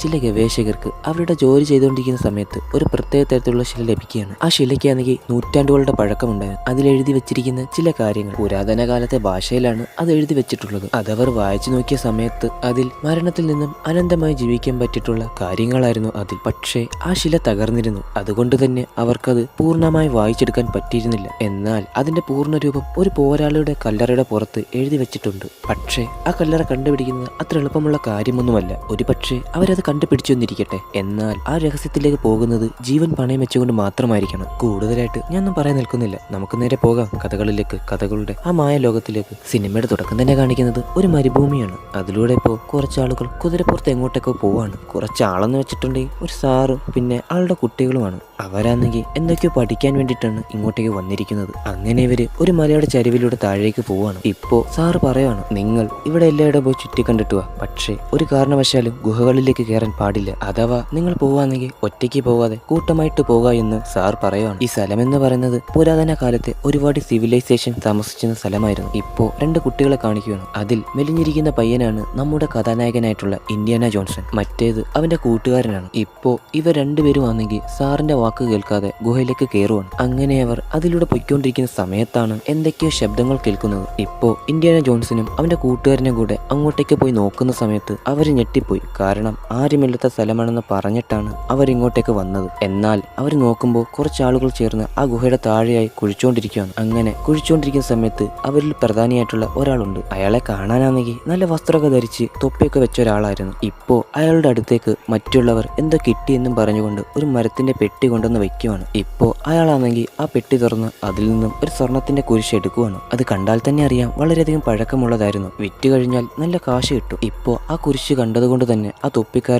ചില ഗവേഷകർക്ക് അവരുടെ ജോലി ചെയ്തുകൊണ്ടിരിക്കുന്ന സമയത്ത് ഒരു പ്രത്യേക തരത്തിലുള്ള ശില ലഭിക്കുകയാണ്. ആ ശിലയ്ക്കാണെങ്കിൽ നൂറ്റാണ്ടുകളുടെ പഴക്കമുണ്ടായിരുന്നു. എഴുതി വെച്ചിരിക്കുന്ന ചില കാര്യങ്ങൾ പുരാതന കാലത്തെ ഭാഷയിലാണ് അത് എഴുതി വെച്ചിട്ടുള്ളത്. അതവർ വായിച്ചു നോക്കിയ സമയത്ത് അതിൽ മരണത്തിൽ നിന്നും അനന്തമായി ജീവിക്കാൻ പറ്റിയിട്ടുള്ള കാര്യങ്ങളായിരുന്നു അതിൽ. പക്ഷേ ആ ശില തകർന്നിരുന്നു. അതുകൊണ്ട് തന്നെ അവർക്കത് പൂർണമായി വായിച്ചെടുക്കാൻ പറ്റിയിരുന്നില്ല. എന്നാൽ അതിന്റെ പൂർണ രൂപം ഒരു പോരാളിയുടെ കല്ലറയുടെ പുറത്ത് എഴുതി വെച്ചിട്ടുണ്ട്. പക്ഷേ ആ കല്ലറ കണ്ടുപിടിക്കുന്നത് അത്ര എളുപ്പമുള്ള കാര്യമൊന്നുമല്ല. ഒരു പക്ഷേ അവരത് കണ്ടുപിടിച്ചു എന്നിരിക്കട്ടെ എന്നാൽ ആ രഹസ്യത്തിലേക്ക് പോകുന്നത് ജീവൻ പണയം വെച്ചുകൊണ്ട് മാത്രമായിരിക്കണം. കൂടുതലായിട്ട് ഞാനൊന്നും പറയാൻ നിൽക്കുന്നില്ല. നമുക്ക് നേരെ പോകാം. കഥകളിലേക്ക് കഥകളുടെ ആ മായ ലോകത്തിലേക്ക്. സിനിമയുടെ തുടക്കം തന്നെ കാണിക്കുന്നത് ഒരു മരുഭൂമിയാണ്. അതിലൂടെ ഇപ്പോൾ കുറച്ചാളുകൾ കുതിരപ്പുറത്ത് എങ്ങോട്ടൊക്കെ പോവാണ്. കുറച്ചാളെന്ന് വെച്ചിട്ടുണ്ടെങ്കിൽ ഒരു സാറും പിന്നെ ആളുടെ കുട്ടികളുമാണ്. അവരാണെങ്കിൽ എന്തൊക്കെയോ പഠിക്കാൻ വേണ്ടിയിട്ടാണ് ഇങ്ങോട്ടേക്ക് വന്നിരിക്കുന്നത്. അങ്ങനെ ഇവർ ഒരു മലയുടെ ചരിവിലൂടെ താഴേക്ക് പോവാണ്. ഇപ്പോ സാറ് പറയാണ് നിങ്ങൾ ഇവിടെ എല്ലായിടെ പോയി ചുറ്റി കണ്ടിട്ട് വാ പക്ഷേ ഒരു കാരണവശാലും ഗുഹകളിലേക്ക് കയറാൻ പാടില്ല. അഥവാ നിങ്ങൾ പോവാണെങ്കിൽ ഒറ്റയ്ക്ക് പോവാതെ കൂട്ടമായിട്ട് പോകാ എന്ന് സാർ പറയുവാണ്. ഈ സ്ഥലം എന്ന് പറയുന്നത് പുരാതന കാലത്തെ ഒരുപാട് സിവിലൈസേഷൻ താമസിച്ചിരുന്ന സ്ഥലമായിരുന്നു. ഇപ്പോ രണ്ട് കുട്ടികളെ കാണിക്കുകയാണ്. അതിൽ മെലിഞ്ഞിരിക്കുന്ന പയ്യനാണ് നമ്മുടെ കഥാനായകനായിട്ടുള്ള ഇന്ത്യാന ജോൺസൺ. മറ്റേത് അവന്റെ കൂട്ടുകാരനാണ്. ഇപ്പോ ഇവർ രണ്ടുപേരും ആണെങ്കിൽ സാറിന്റെ വാക്ക് കേൾക്കാതെ ഗുഹയിലേക്ക് കയറുവാണ് അങ്ങനെ അവർ അതിലൂടെ പൊയ്ക്കൊണ്ടിരിക്കുന്ന സമയത്താണ് എന്തൊക്കെയോ ശബ്ദങ്ങൾ കേൾക്കുന്നത്. ഇപ്പോ ഇന്ത്യാന ജോൺസനും അവന്റെ കൂട്ടുകാരനും കൂടെ അങ്ങോട്ടേക്ക് പോയി നോക്കുന്ന സമയത്ത് അവർ ഞെട്ടിപ്പോയി. കാരണം ആരുമില്ലാത്ത സ്ഥലമാണെന്ന് പറഞ്ഞിട്ടാണ് അവരിങ്ങോട്ടേക്ക് വന്നത്. എന്നാൽ അവർ നോക്കുമ്പോൾ കുറച്ച് ആളുകൾ ചേർന്ന് ആ ഗുഹയുടെ താഴെയായി കുഴിച്ചുകൊണ്ടിരിക്കുകയാണ് അങ്ങനെ കുഴിച്ചുകൊണ്ടിരിക്കുന്ന സമയത്ത് അവരിൽ പ്രധാനിയായിട്ടുള്ള ഒരാളുണ്ട്. അയാളെ കാണാനാണെങ്കിൽ നല്ല വസ്ത്രമൊക്കെ ധരിച്ച് തൊപ്പിയൊക്കെ വെച്ച ഒരാളായിരുന്നു. ഇപ്പോ അയാളുടെ അടുത്തേക്ക് മറ്റുള്ളവർ എന്തോ കിട്ടിയെന്നും പറഞ്ഞുകൊണ്ട് ഒരു മരത്തിന്റെ പെട്ടി കൊണ്ടുവന്ന് വെക്കുവാണ്. ഇപ്പോ അയാളാണെങ്കിൽ ആ പെട്ടി തുറന്ന് അതിൽ നിന്നും ഒരു സ്വർണത്തിന്റെ കുരിശ് എടുക്കുവാണ്. അത് കണ്ടാൽ തന്നെ അറിയാം വളരെയധികം പഴക്കമുള്ളതായിരുന്നു. വിറ്റ് കഴിഞ്ഞാൽ നല്ല കാശ് കിട്ടും. ഇപ്പോ ആ കുരിശ് കണ്ടതുകൊണ്ട് തന്നെ ആ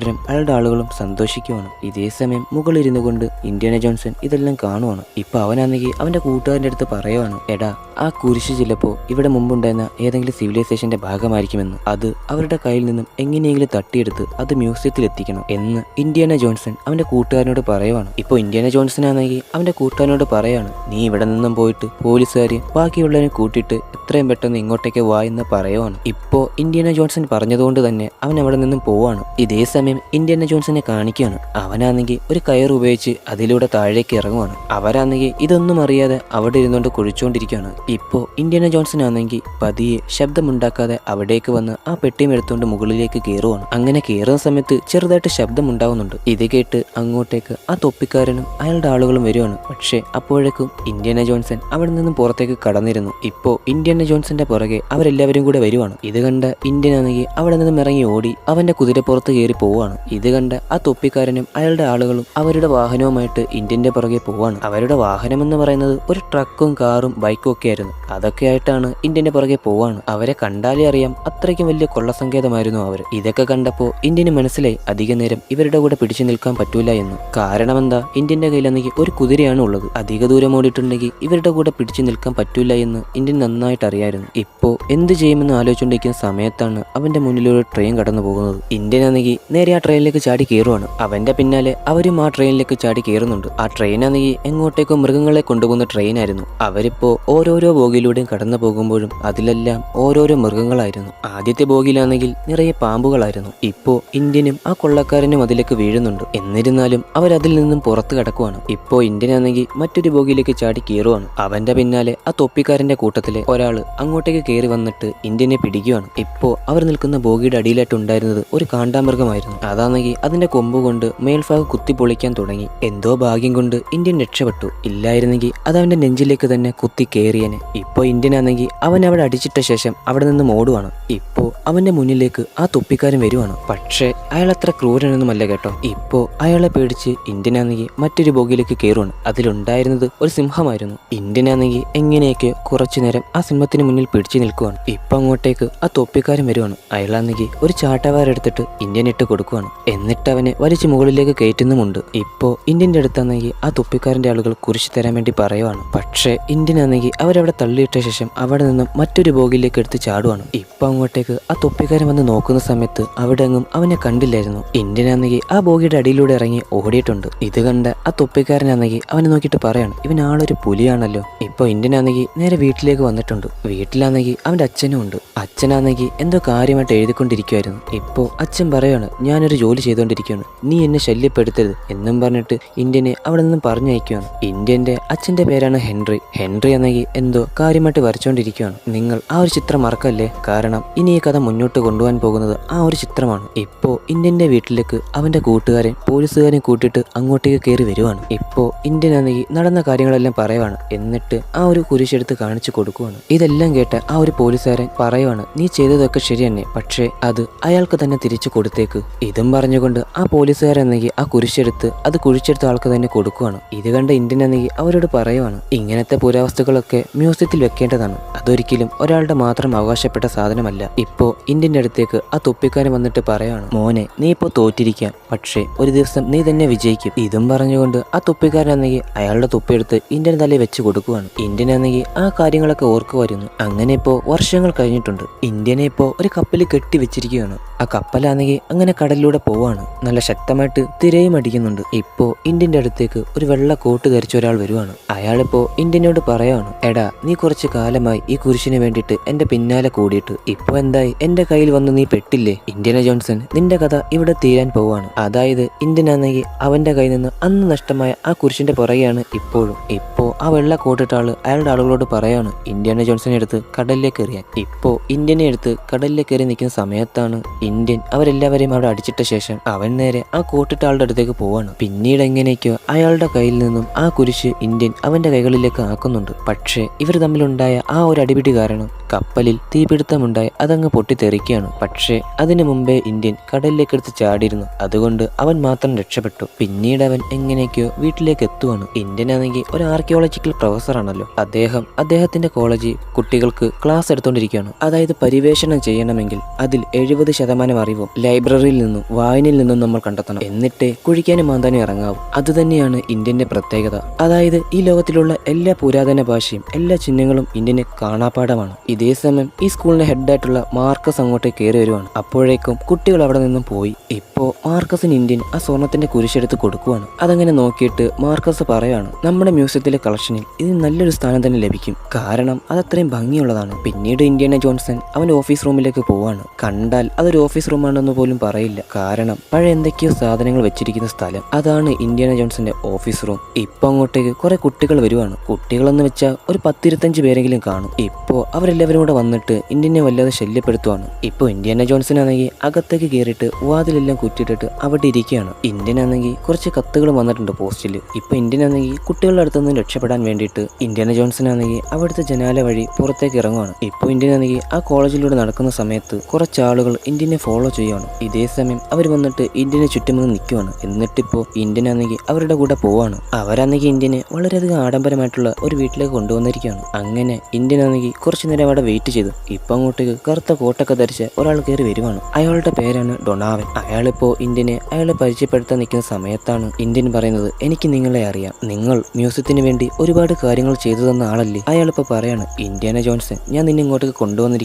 തൊപ്പിക്കാരനും അയാളുടെ ആളുകളും സന്തോഷിക്കുവാണ്. ഇതേ സമയം മുകളിരുന്നു കൊണ്ട് ഇന്ത്യാന ജോൺസൺ ഇതെല്ലാം കാണുവാണ്. ഇപ്പൊ അവനാണെങ്കിൽ അവന്റെ കൂട്ടുകാരന്റെ അടുത്ത് പറയുവാണ് എടാ ആ കുരിശ് ചിലപ്പോ ഇവിടെ മുമ്പുണ്ടായിരുന്ന ഏതെങ്കിലും സിവിലൈസേഷന്റെ ഭാഗമായിരിക്കുമെന്ന്. അത് അവരുടെ കയ്യിൽ നിന്നും എങ്ങനെയെങ്കിലും തട്ടിയെടുത്ത് അത് മ്യൂസിയത്തിൽ എത്തിക്കണം എന്ന് ഇന്ത്യാന ജോൺസൺ അവന്റെ കൂട്ടുകാരനോട് പറയുവാണ്. ഇപ്പോൾ ഇന്ത്യാന ജോൺസൺ ആണെങ്കിൽ അവന്റെ കൂട്ടുകാരനോട് പറയാണ് നീ ഇവിടെ നിന്നും പോയിട്ട് പോലീസുകാർ ബാക്കിയുള്ളവരെ കൂട്ടിയിട്ട് എത്രയും പെട്ടെന്ന് ഇങ്ങോട്ടേക്ക് വാ എന്ന് പറയുവാണ്. ഇപ്പോ ഇന്ത്യാന ജോൺസൺ പറഞ്ഞതുകൊണ്ട് തന്നെ അവൻ അവിടെ നിന്നും പോവാണ്. ഇതേ സമയം ഇന്ത്യാന ജോൺസനെ കാണിക്കുകയാണ്. അവനാണെങ്കിൽ ഒരു കയർ ഉപയോഗിച്ച് അതിലൂടെ താഴേക്ക് ഇറങ്ങുവാണ്. അവരാണെങ്കിൽ ഇതൊന്നും അറിയാതെ അവിടെ ഇരുന്നുകൊണ്ട് കുഴിച്ചുകൊണ്ടിരിക്കുകയാണ്. ഇപ്പോൾ ഇന്ത്യന ജോൺസൺ ആണെങ്കിൽ പതിയെ ശബ്ദമുണ്ടാക്കാതെ അവിടേക്ക് വന്ന് ആ പെട്ടിയും എടുത്തുകൊണ്ട് മുകളിലേക്ക് കയറുവാണ്. അങ്ങനെ കയറുന്ന സമയത്ത് ചെറുതായിട്ട് ശബ്ദം ഉണ്ടാവുന്നുണ്ട് ഇത് കേട്ട് അങ്ങോട്ടേക്ക് ആ തൊപ്പിക്കാരനും അയാളുടെ ആളുകളും വരുവാണ്. പക്ഷേ അപ്പോഴേക്കും ഇന്ത്യന ജോൺസൺ അവിടെ നിന്നും പുറത്തേക്ക് കടന്നിരുന്നു. ഇപ്പോൾ ഇന്ത്യന ജോൺസന്റെ പുറകെ അവരെല്ലാവരും കൂടെ വരുവാണ്. ഇത് കണ്ട ഇന്ത്യൻ ആണെങ്കിൽ അവിടെ നിന്നും ഇറങ്ങി ഓടി അവന്റെ കുതിരപ്പുറത്ത് കയറി പോവാണ് ഇത് കണ്ട ആ തൊപ്പിക്കാരനും അയാളുടെ ആളുകളും അവരുടെ വാഹനവുമായിട്ട് ഇന്ത്യന്റെ പുറകെ പോവാണ്. അവരുടെ വാഹനം എന്ന് പറയുന്നത് ഒരു ട്രക്കും കാറും ബൈക്കും ഒക്കെ ആയിരുന്നു. അതൊക്കെ ആയിട്ടാണ് ഇന്ത്യന്റെ പുറകെ പോവാണ്. അവരെ കണ്ടാലേ അറിയാം അത്രയ്ക്കും വലിയ കൊള്ളസങ്കേതമായിരുന്നു അവർ. ഇതൊക്കെ കണ്ടപ്പോ ഇന്ത്യന് മനസ്സിലായി അധിക നേരം ഇവരുടെ കൂടെ പിടിച്ചു നിൽക്കാൻ പറ്റൂല എന്ന്. കാരണം എന്താ? ഇന്ത്യന്റെ കയ്യിലാണെങ്കിൽ ഒരു കുതിരയാണ് ഉള്ളത്. അധിക ദൂരം ഓടിയിട്ടുണ്ടെങ്കിൽ ഇവരുടെ കൂടെ പിടിച്ചു നിൽക്കാൻ പറ്റൂല എന്ന് ഇന്ത്യൻ നന്നായിട്ട് അറിയായിരുന്നു. ഇപ്പോ എന്ത് ചെയ്യുമെന്ന് ആലോചിച്ചുകൊണ്ടിരിക്കുന്ന സമയത്താണ് അവന്റെ മുന്നിലൊരു ട്രെയിൻ കടന്നു പോകുന്നത് ഇന്ത്യൻ ആണെങ്കിൽ നേരെ ആ ട്രെയിനിലേക്ക് ചാടി കയറുവാണ്. അവന്റെ പിന്നാലെ അവരും ആ ട്രെയിനിലേക്ക് ചാടി കയറുന്നുണ്ട്. ആ ട്രെയിൻ എങ്ങോട്ടേക്കും മൃഗങ്ങളെ കൊണ്ടുപോകുന്ന ട്രെയിനായിരുന്നു അവരിപ്പോ ഓരോരോ ബോഗിയിലൂടെയും കടന്നു പോകുമ്പോഴും അതിലെല്ലാം ഓരോരോ മൃഗങ്ങളായിരുന്നു. ആദ്യത്തെ ബോഗിയിലാണെങ്കിൽ നിറയെ പാമ്പുകളായിരുന്നു. ഇപ്പോ ഇന്ത്യനും ആ കൊള്ളക്കാരനും അതിലേക്ക് വീഴുന്നുണ്ട്. എന്നിരുന്നാലും അവരതിൽ നിന്നും പുറത്തു കിടക്കുവാണ്. ഇപ്പോ ഇന്ത്യനാണെങ്കിൽ മറ്റൊരു ബോഗിയിലേക്ക് ചാടി കയറുവാണ്. അവന്റെ പിന്നാലെ ആ തൊപ്പിക്കാരന്റെ കൂട്ടത്തിലെ ഒരാൾ അങ്ങോട്ടേക്ക് കയറി വന്നിട്ട് ഇന്ത്യനെ പിടിക്കുവാണ്. ഇപ്പോ അവർ നിൽക്കുന്ന ബോഗിയുടെ അടിയിലായിട്ട് ഉണ്ടായിരുന്നത് ഒരു കാണ്ടാമൃഗമായിരുന്നു. അതാണെങ്കിൽ അതിന്റെ കൊമ്പ് കൊണ്ട് മേൽഭാഗം കുത്തി പൊളിക്കാൻ തുടങ്ങി. എന്തോ ഭാഗ്യം കൊണ്ട് ഇന്ത്യൻ രക്ഷപ്പെട്ടു. ഇല്ലായിരുന്നെങ്കിൽ അത് അവന്റെ നെഞ്ചിലേക്ക് തന്നെ കുത്തി കയറിയനെ ഇപ്പോ ഇന്ത്യൻ ആണെങ്കിൽ അവൻ അവിടെ അടിച്ചിട്ട ശേഷം അവിടെ നിന്ന് ഓടുവാണ്. ഇപ്പോ അവന്റെ മുന്നിലേക്ക് ആ തൊപ്പിക്കാരൻ വരുവാണ്. പക്ഷേ അയാൾ അത്ര ക്രൂരനൊന്നുമല്ല കേട്ടോ. ഇപ്പോ അയാളെ പേടിച്ച് ഇന്ത്യൻ ആണെങ്കിൽ മറ്റൊരു ബോഗിയിലേക്ക് കയറുവാണ്. അതിലുണ്ടായിരുന്നത് ഒരു സിംഹമായിരുന്നു. ഇന്ത്യൻ ആണെങ്കിൽ എങ്ങനെയൊക്കെ കുറച്ചു നേരം ആ സിംഹത്തിന് മുന്നിൽ പിടിച്ചു നിൽക്കുവാണ്. ഇപ്പൊ അങ്ങോട്ടേക്ക് ആ തൊപ്പിക്കാരൻ വരുവാണ്. അയാളാണെങ്കിൽ ഒരു ചാട്ടവാരെടുത്തിട്ട് ഇന്ത്യൻ ഇട്ട് കൊടുക്കുവാണ്. എന്നിട്ട് അവനെ വലിച്ചു മുകളിലേക്ക് കയറ്റുന്നുമുണ്ട്. ഇപ്പോ ഇന്ത്യന്റെ അടുത്താണെങ്കിൽ ആ തൊപ്പിക്കാരന്റെ ആളുകൾ കുരിശ് തരാൻ വേണ്ടി പറയുവാണ്. പക്ഷേ ഇന്ത്യൻ ആണെങ്കിൽ അവരവിടെ തള്ളിയിട്ട ശേഷം അവിടെ നിന്നും മറ്റൊരു ബോഗിലേക്ക് എടുത്ത് ചാടുവാണ്. ഇപ്പൊ അങ്ങോട്ടേക്ക് ആ തുപ്പിക്കാരൻ വന്ന് നോക്കുന്ന സമയത്ത് അവിടെ എങ്ങും അവനെ കണ്ടില്ലായിരുന്നു. ഇന്ത്യൻ ആണെങ്കിൽ ആ ബോഗിയുടെ അടിയിലൂടെ ഇറങ്ങി ഓടിയിട്ടുണ്ട്. ഇത് കണ്ട ആ തുപ്പിക്കാരനാണെങ്കിൽ അവനെ നോക്കിയിട്ട് പറയാണ് ഇവൻ ആളൊരു പുലിയാണല്ലോ. ഇപ്പൊ ഇന്ത്യൻ ആണെങ്കിൽ നേരെ വീട്ടിലേക്ക് വന്നിട്ടുണ്ട്. വീട്ടിലാണെങ്കിൽ അവന്റെ അച്ഛനും ഉണ്ട്. അച്ഛനാണെങ്കിൽ എന്തോ കാര്യമായിട്ട് എഴുതിക്കൊണ്ടിരിക്കുവായിരുന്നു. ഇപ്പോൾ അച്ഛൻ പറയാണ് ഞാനൊരു ജോലി ചെയ്തുകൊണ്ടിരിക്കുകയാണ് നീ എന്നെ ശല്യപ്പെടുത്തരുത് എന്നും പറഞ്ഞിട്ട് ഇന്ത്യനെ അവിടെ നിന്നും പറഞ്ഞയക്കുകയാണ് ഇന്ത്യന്റെ അച്ഛന്റെ പേരാണ് ഹെൻറി. ഹെൻറി ആണെങ്കിൽ എന്തോ കാര്യമായിട്ട് വരച്ചുകൊണ്ടിരിക്കുകയാണ് നിങ്ങൾ ആ ഒരു ചിത്രം മറക്കല്ലേ? കാരണം ഇനി ഈ കഥ മുന്നോട്ട് കൊണ്ടുപോകാൻ പോകുന്നത് ആ ഒരു ചിത്രമാണ്. ഇപ്പോൾ ഇന്ത്യന്റെ വീട്ടിലേക്ക് അവന്റെ കൂട്ടുകാരൻ പോലീസുകാരെ കൂട്ടിയിട്ട് അങ്ങോട്ടേക്ക് കയറി വരുവാണ്. ഇപ്പോൾ ഇന്ത്യൻ ആണെങ്കിൽ നടന്ന കാര്യങ്ങളെല്ലാം പറയുവാണ്. എന്നിട്ട് ആ ഒരു കുരിശെടുത്ത് കാണിച്ചു കൊടുക്കുവാണ്. ഇതെല്ലാം കേട്ട് ആ ഒരു പോലീസുകാരൻ പറയുവാണ് നീ ചെയ്തതൊക്കെ ശരി തന്നെ പക്ഷേ അത് അയാൾക്ക് തന്നെ തിരിച്ചു കൊടുത്തേക്ക്. ഇതും പറഞ്ഞുകൊണ്ട് ആ പോലീസുകാരൻ എന്നെങ്കിൽ ആ കുരിശെടുത്ത് അത് കുഴിച്ചെടുത്ത ആൾക്ക് തന്നെ കൊടുക്കുവാണ്. ഇത് കണ്ട ഇന്ത്യൻ എന്നെങ്കിൽ അവരോട് പറയുവാണ്. ഇങ്ങനത്തെ പുരാവസ്തുക്കളൊക്കെ മ്യൂസിയത്തിൽ വെക്കേണ്ടതാണ്. അതൊരിക്കലും ഒരാളുടെ മാത്രം അവകാശപ്പെട്ട സാധനമല്ല. ഇപ്പോ ഇന്ത്യന്റെ അടുത്തേക്ക് ആ തൊപ്പിക്കാരൻ വന്നിട്ട് പറയുവാണ് മോനെ നീ ഇപ്പോ തോറ്റിരിക്കാം. പക്ഷേ ഒരു ദിവസം നീ തന്നെ വിജയിക്കും. ഇതും പറഞ്ഞുകൊണ്ട് ആ തൊപ്പിക്കാരനാണെങ്കിൽ അയാളുടെ തൊപ്പിയെടുത്ത് ഇന്ത്യൻ തലയിൽ വെച്ച് കൊടുക്കുവാണ്. എന്നെങ്കിൽ ആ കാര്യങ്ങളൊക്കെ ഓർക്കുമായിരുന്നു അങ്ങനെ ഇപ്പോ വർഷങ്ങൾ കഴിഞ്ഞിട്ടുണ്ട്. ഇന്ത്യനെ ഇപ്പോ ഒരു കപ്പൽ കെട്ടി വെച്ചിരിക്കുകയാണ്. ആ കപ്പലാണെങ്കിൽ അങ്ങനെ കടലിലൂടെ പോവാണ്. നല്ല ശക്തമായിട്ട് തിരയും അടിക്കുന്നുണ്ട്. ഇപ്പോ ഇന്ത്യന്റെ അടുത്തേക്ക് ഒരു വെള്ള കോട്ട് ധരിച്ച ഒരാൾ വരുവാണ്. അയാളിപ്പോ ഇന്ത്യനോട് പറയാണ് എടാ നീ കുറച്ച് കാലമായി ഈ കുരിശിന് വേണ്ടിയിട്ട് എന്റെ പിന്നാലെ കൂടിയിട്ട് ഇപ്പോൾ എന്തായി? എന്റെ കയ്യിൽ വന്ന് നീ പെട്ടില്ലേ? ഇന്ത്യന ജോൺസൺ നിന്റെ കഥ ഇവിടെ തീരാൻ പോവാണ്. അതായത് ഇന്ത്യനാണെങ്കിൽ അവന്റെ കയ്യിൽ നിന്ന് അന്ന് നഷ്ടമായ ആ കുരിശിന്റെ പുറകെയാണ് ഇപ്പോഴും. ഇപ്പോ ആ വെള്ള കോട്ടിട്ട ആൾ അയാളുടെ ആളുകളോട് പറയാണ് ഇന്ത്യന ജോൺസൺ എടുത്ത് കടലിലേക്ക് എറിയാൻ ഇപ്പോ ഇന്ത്യനെ എടുത്ത് കടലിലെ കയറി നിൽക്കുന്ന സമയത്താണ് ഇന്ത്യൻ അവരെല്ലാവരെയും അവിടെ അടിച്ചിട്ട ശേഷം അവൻ നേരെ ആ കൂട്ടിട്ട ആളുടെ അടുത്തേക്ക് പോവാണ്. പിന്നീട് എങ്ങനെയൊക്കെയോ അയാളുടെ കയ്യിൽ നിന്നും ആ കുരിശ് ഇന്ത്യൻ അവന്റെ കൈകളിലേക്ക് ആക്കുന്നുണ്ട്. പക്ഷേ ഇവർ തമ്മിലുണ്ടായ ആ ഒരു അടിപിടി കാരണം കപ്പലിൽ തീപിടുത്തമുണ്ടായി അതങ്ങ് പൊട്ടിത്തെറിക്കുകയാണ്. പക്ഷേ അതിനു മുമ്പേ ഇന്ത്യൻ കടലിലേക്ക് എടുത്ത് ചാടിയിരുന്നു. അതുകൊണ്ട് അവൻ മാത്രം രക്ഷപ്പെട്ടു. പിന്നീട് അവൻ എങ്ങനെയൊക്കെയോ വീട്ടിലേക്ക് എത്തുവാണ്. ഇന്ത്യൻ ആണെങ്കിൽ ഒരു ആർക്കിയോളജിക്കൽ പ്രൊഫസർ ആണല്ലോ. അദ്ദേഹം അദ്ദേഹത്തിന്റെ കോളേജിൽ കുട്ടികൾക്ക് ക്ലാസ് എടുത്തുകൊണ്ടിരിക്കുകയാണ് അതായത് പരിവേഷണം ചെയ്യണമെങ്കിൽ അതിൽ എഴുപത് ശതമാനം അറിവും ലൈബ്രറിയിൽ നിന്നും വായനയിൽ നിന്നും നമ്മൾ കണ്ടെത്തണം. എന്നിട്ടേ കുഴിക്കാനും മാന്താനും ഇറങ്ങാവൂ. അതുതന്നെയാണ് ഇന്ത്യന്റെ പ്രത്യേകത. അതായത് ഈ ലോകത്തിലുള്ള എല്ലാ പുരാതന ഭാഷയും എല്ലാ ചിഹ്നങ്ങളും ഇന്ത്യന് കാണാപ്പാടമാണ് ഇതേ സമയം ഈ സ്കൂളിന് ഹെഡായിട്ടുള്ള മാർക്കസ് അങ്ങോട്ടേക്ക് കയറി വരുവാണ്. അപ്പോഴേക്കും കുട്ടികൾ അവിടെ നിന്നും പോയി. ഇപ്പോ മാർക്കസിന് ഇന്ത്യൻ ആ സ്വർണത്തിന്റെ കുരിശെടുത്ത് കൊടുക്കുവാണ്. അതങ്ങനെ നോക്കിയിട്ട് മാർക്കസ് പറയാണ് നമ്മുടെ മ്യൂസിയത്തിലെ കളക്ഷനിൽ ഇത് നല്ലൊരു സ്ഥാനം തന്നെ ലഭിക്കും. കാരണം അത് അത്രയും ഭംഗിയുള്ളതാണ്. പിന്നീട് ഇന്ത്യനെ ജോൺസൺ അവന്റെ ഓഫീസ് റൂമിലേക്ക് പോവാണ്. കണ്ടാൽ അതൊരു ഓഫീസ് റൂമാണെന്ന് പോലും പറയില്ല. കാരണം പഴയ എന്തൊക്കെയോ സാധനങ്ങൾ വെച്ചിരിക്കുന്ന സ്ഥലം. അതാണ് ഇന്ത്യാന ജോൺസന്റെ ഓഫീസ് റൂം ഇപ്പൊ അങ്ങോട്ടേക്ക് കുറെ കുട്ടികൾ വരുവാണ്. കുട്ടികളെന്ന് വെച്ചാൽ ഒരു പത്തിരുപത്തഞ്ച് പേരെങ്കിലും കാണും. ഇപ്പോ അവരെല്ലാവരും കൂടെ വന്നിട്ട് ഇന്ത്യനെ വല്ലാതെ ശല്യപ്പെടുത്തുവാണ്. ഇപ്പൊ ഇന്ത്യാന ജോൺസൺ ആണെങ്കിൽ അകത്തേക്ക് കയറിയിട്ട് വാതിലെല്ലാം കുറ്റിയിട്ടിട്ട് അവിടെ ഇരിക്കുകയാണ്. ഇന്ത്യൻ ആണെങ്കിൽ കുറച്ച് കത്തുകൾ വന്നിട്ടുണ്ട് പോസ്റ്റിൽ ഇപ്പൊ ഇന്ത്യൻ ആണെങ്കിൽ കുട്ടികളുടെ അടുത്തുനിന്ന് രക്ഷപ്പെടാൻ വേണ്ടിയിട്ട് ഇന്ത്യാന ജോൺസൺ ആണെങ്കിൽ അവിടുത്തെ ജനാല വഴി പുറത്തേക്ക് ഇറങ്ങുവാണ്. ഇപ്പൊ ഇന്ത്യൻ ആണെങ്കിൽ ആ കോളേജിലൂടെ നടക്കുന്ന സമയത്ത് കുറച്ച് ആളുകൾ ഇന്ത്യനെ ഫോളോ ചെയ്യുകയാണ് ഇതേ സമയം അവർ വന്നിട്ട് ഇന്ത്യനെ ചുറ്റും നിന്ന് നിൽക്കുവാണ് എന്നിട്ടിപ്പോൾ ഇന്ത്യൻ ആണെങ്കിൽ അവരുടെ കൂടെ പോവാണ്. അവരാണെങ്കിൽ ഇന്ത്യനെ വളരെയധികം ആഡംബരമായിട്ടുള്ള ഒരു വീട്ടിലേക്ക് കൊണ്ടുവന്നിരിക്കുകയാണ്. അങ്ങനെ ഇന്ത്യൻ ആണെങ്കിൽ കുറച്ചു നേരം അവിടെ വെയിറ്റ് ചെയ്തു. ഇപ്പം അങ്ങോട്ടേക്ക് കറുത്ത കോട്ടൊക്കെ ധരിച്ച ഒരാൾ കയറി വരുവാണ്. അയാളുടെ പേരാണ് ഡൊണാവൻ. അയാളിപ്പോൾ ഇന്ത്യനെ അയാളെ പരിചയപ്പെടുത്താൻ നിൽക്കുന്ന സമയത്താണ് ഇന്ത്യൻ പറയുന്നത് എനിക്ക് നിങ്ങളെ അറിയാം. നിങ്ങൾ മ്യൂസിയത്തിന് വേണ്ടി ഒരുപാട് കാര്യങ്ങൾ ചെയ്തു തന്ന ആളല്ലേ? അയാളിപ്പോൾ പറയാണ് ഇന്ത്യാന ജോൺസൺ ഞാൻ നിന്നെ ഇങ്ങോട്ടേക്ക് കൊണ്ടുവന്നിരിക്കുന്നത്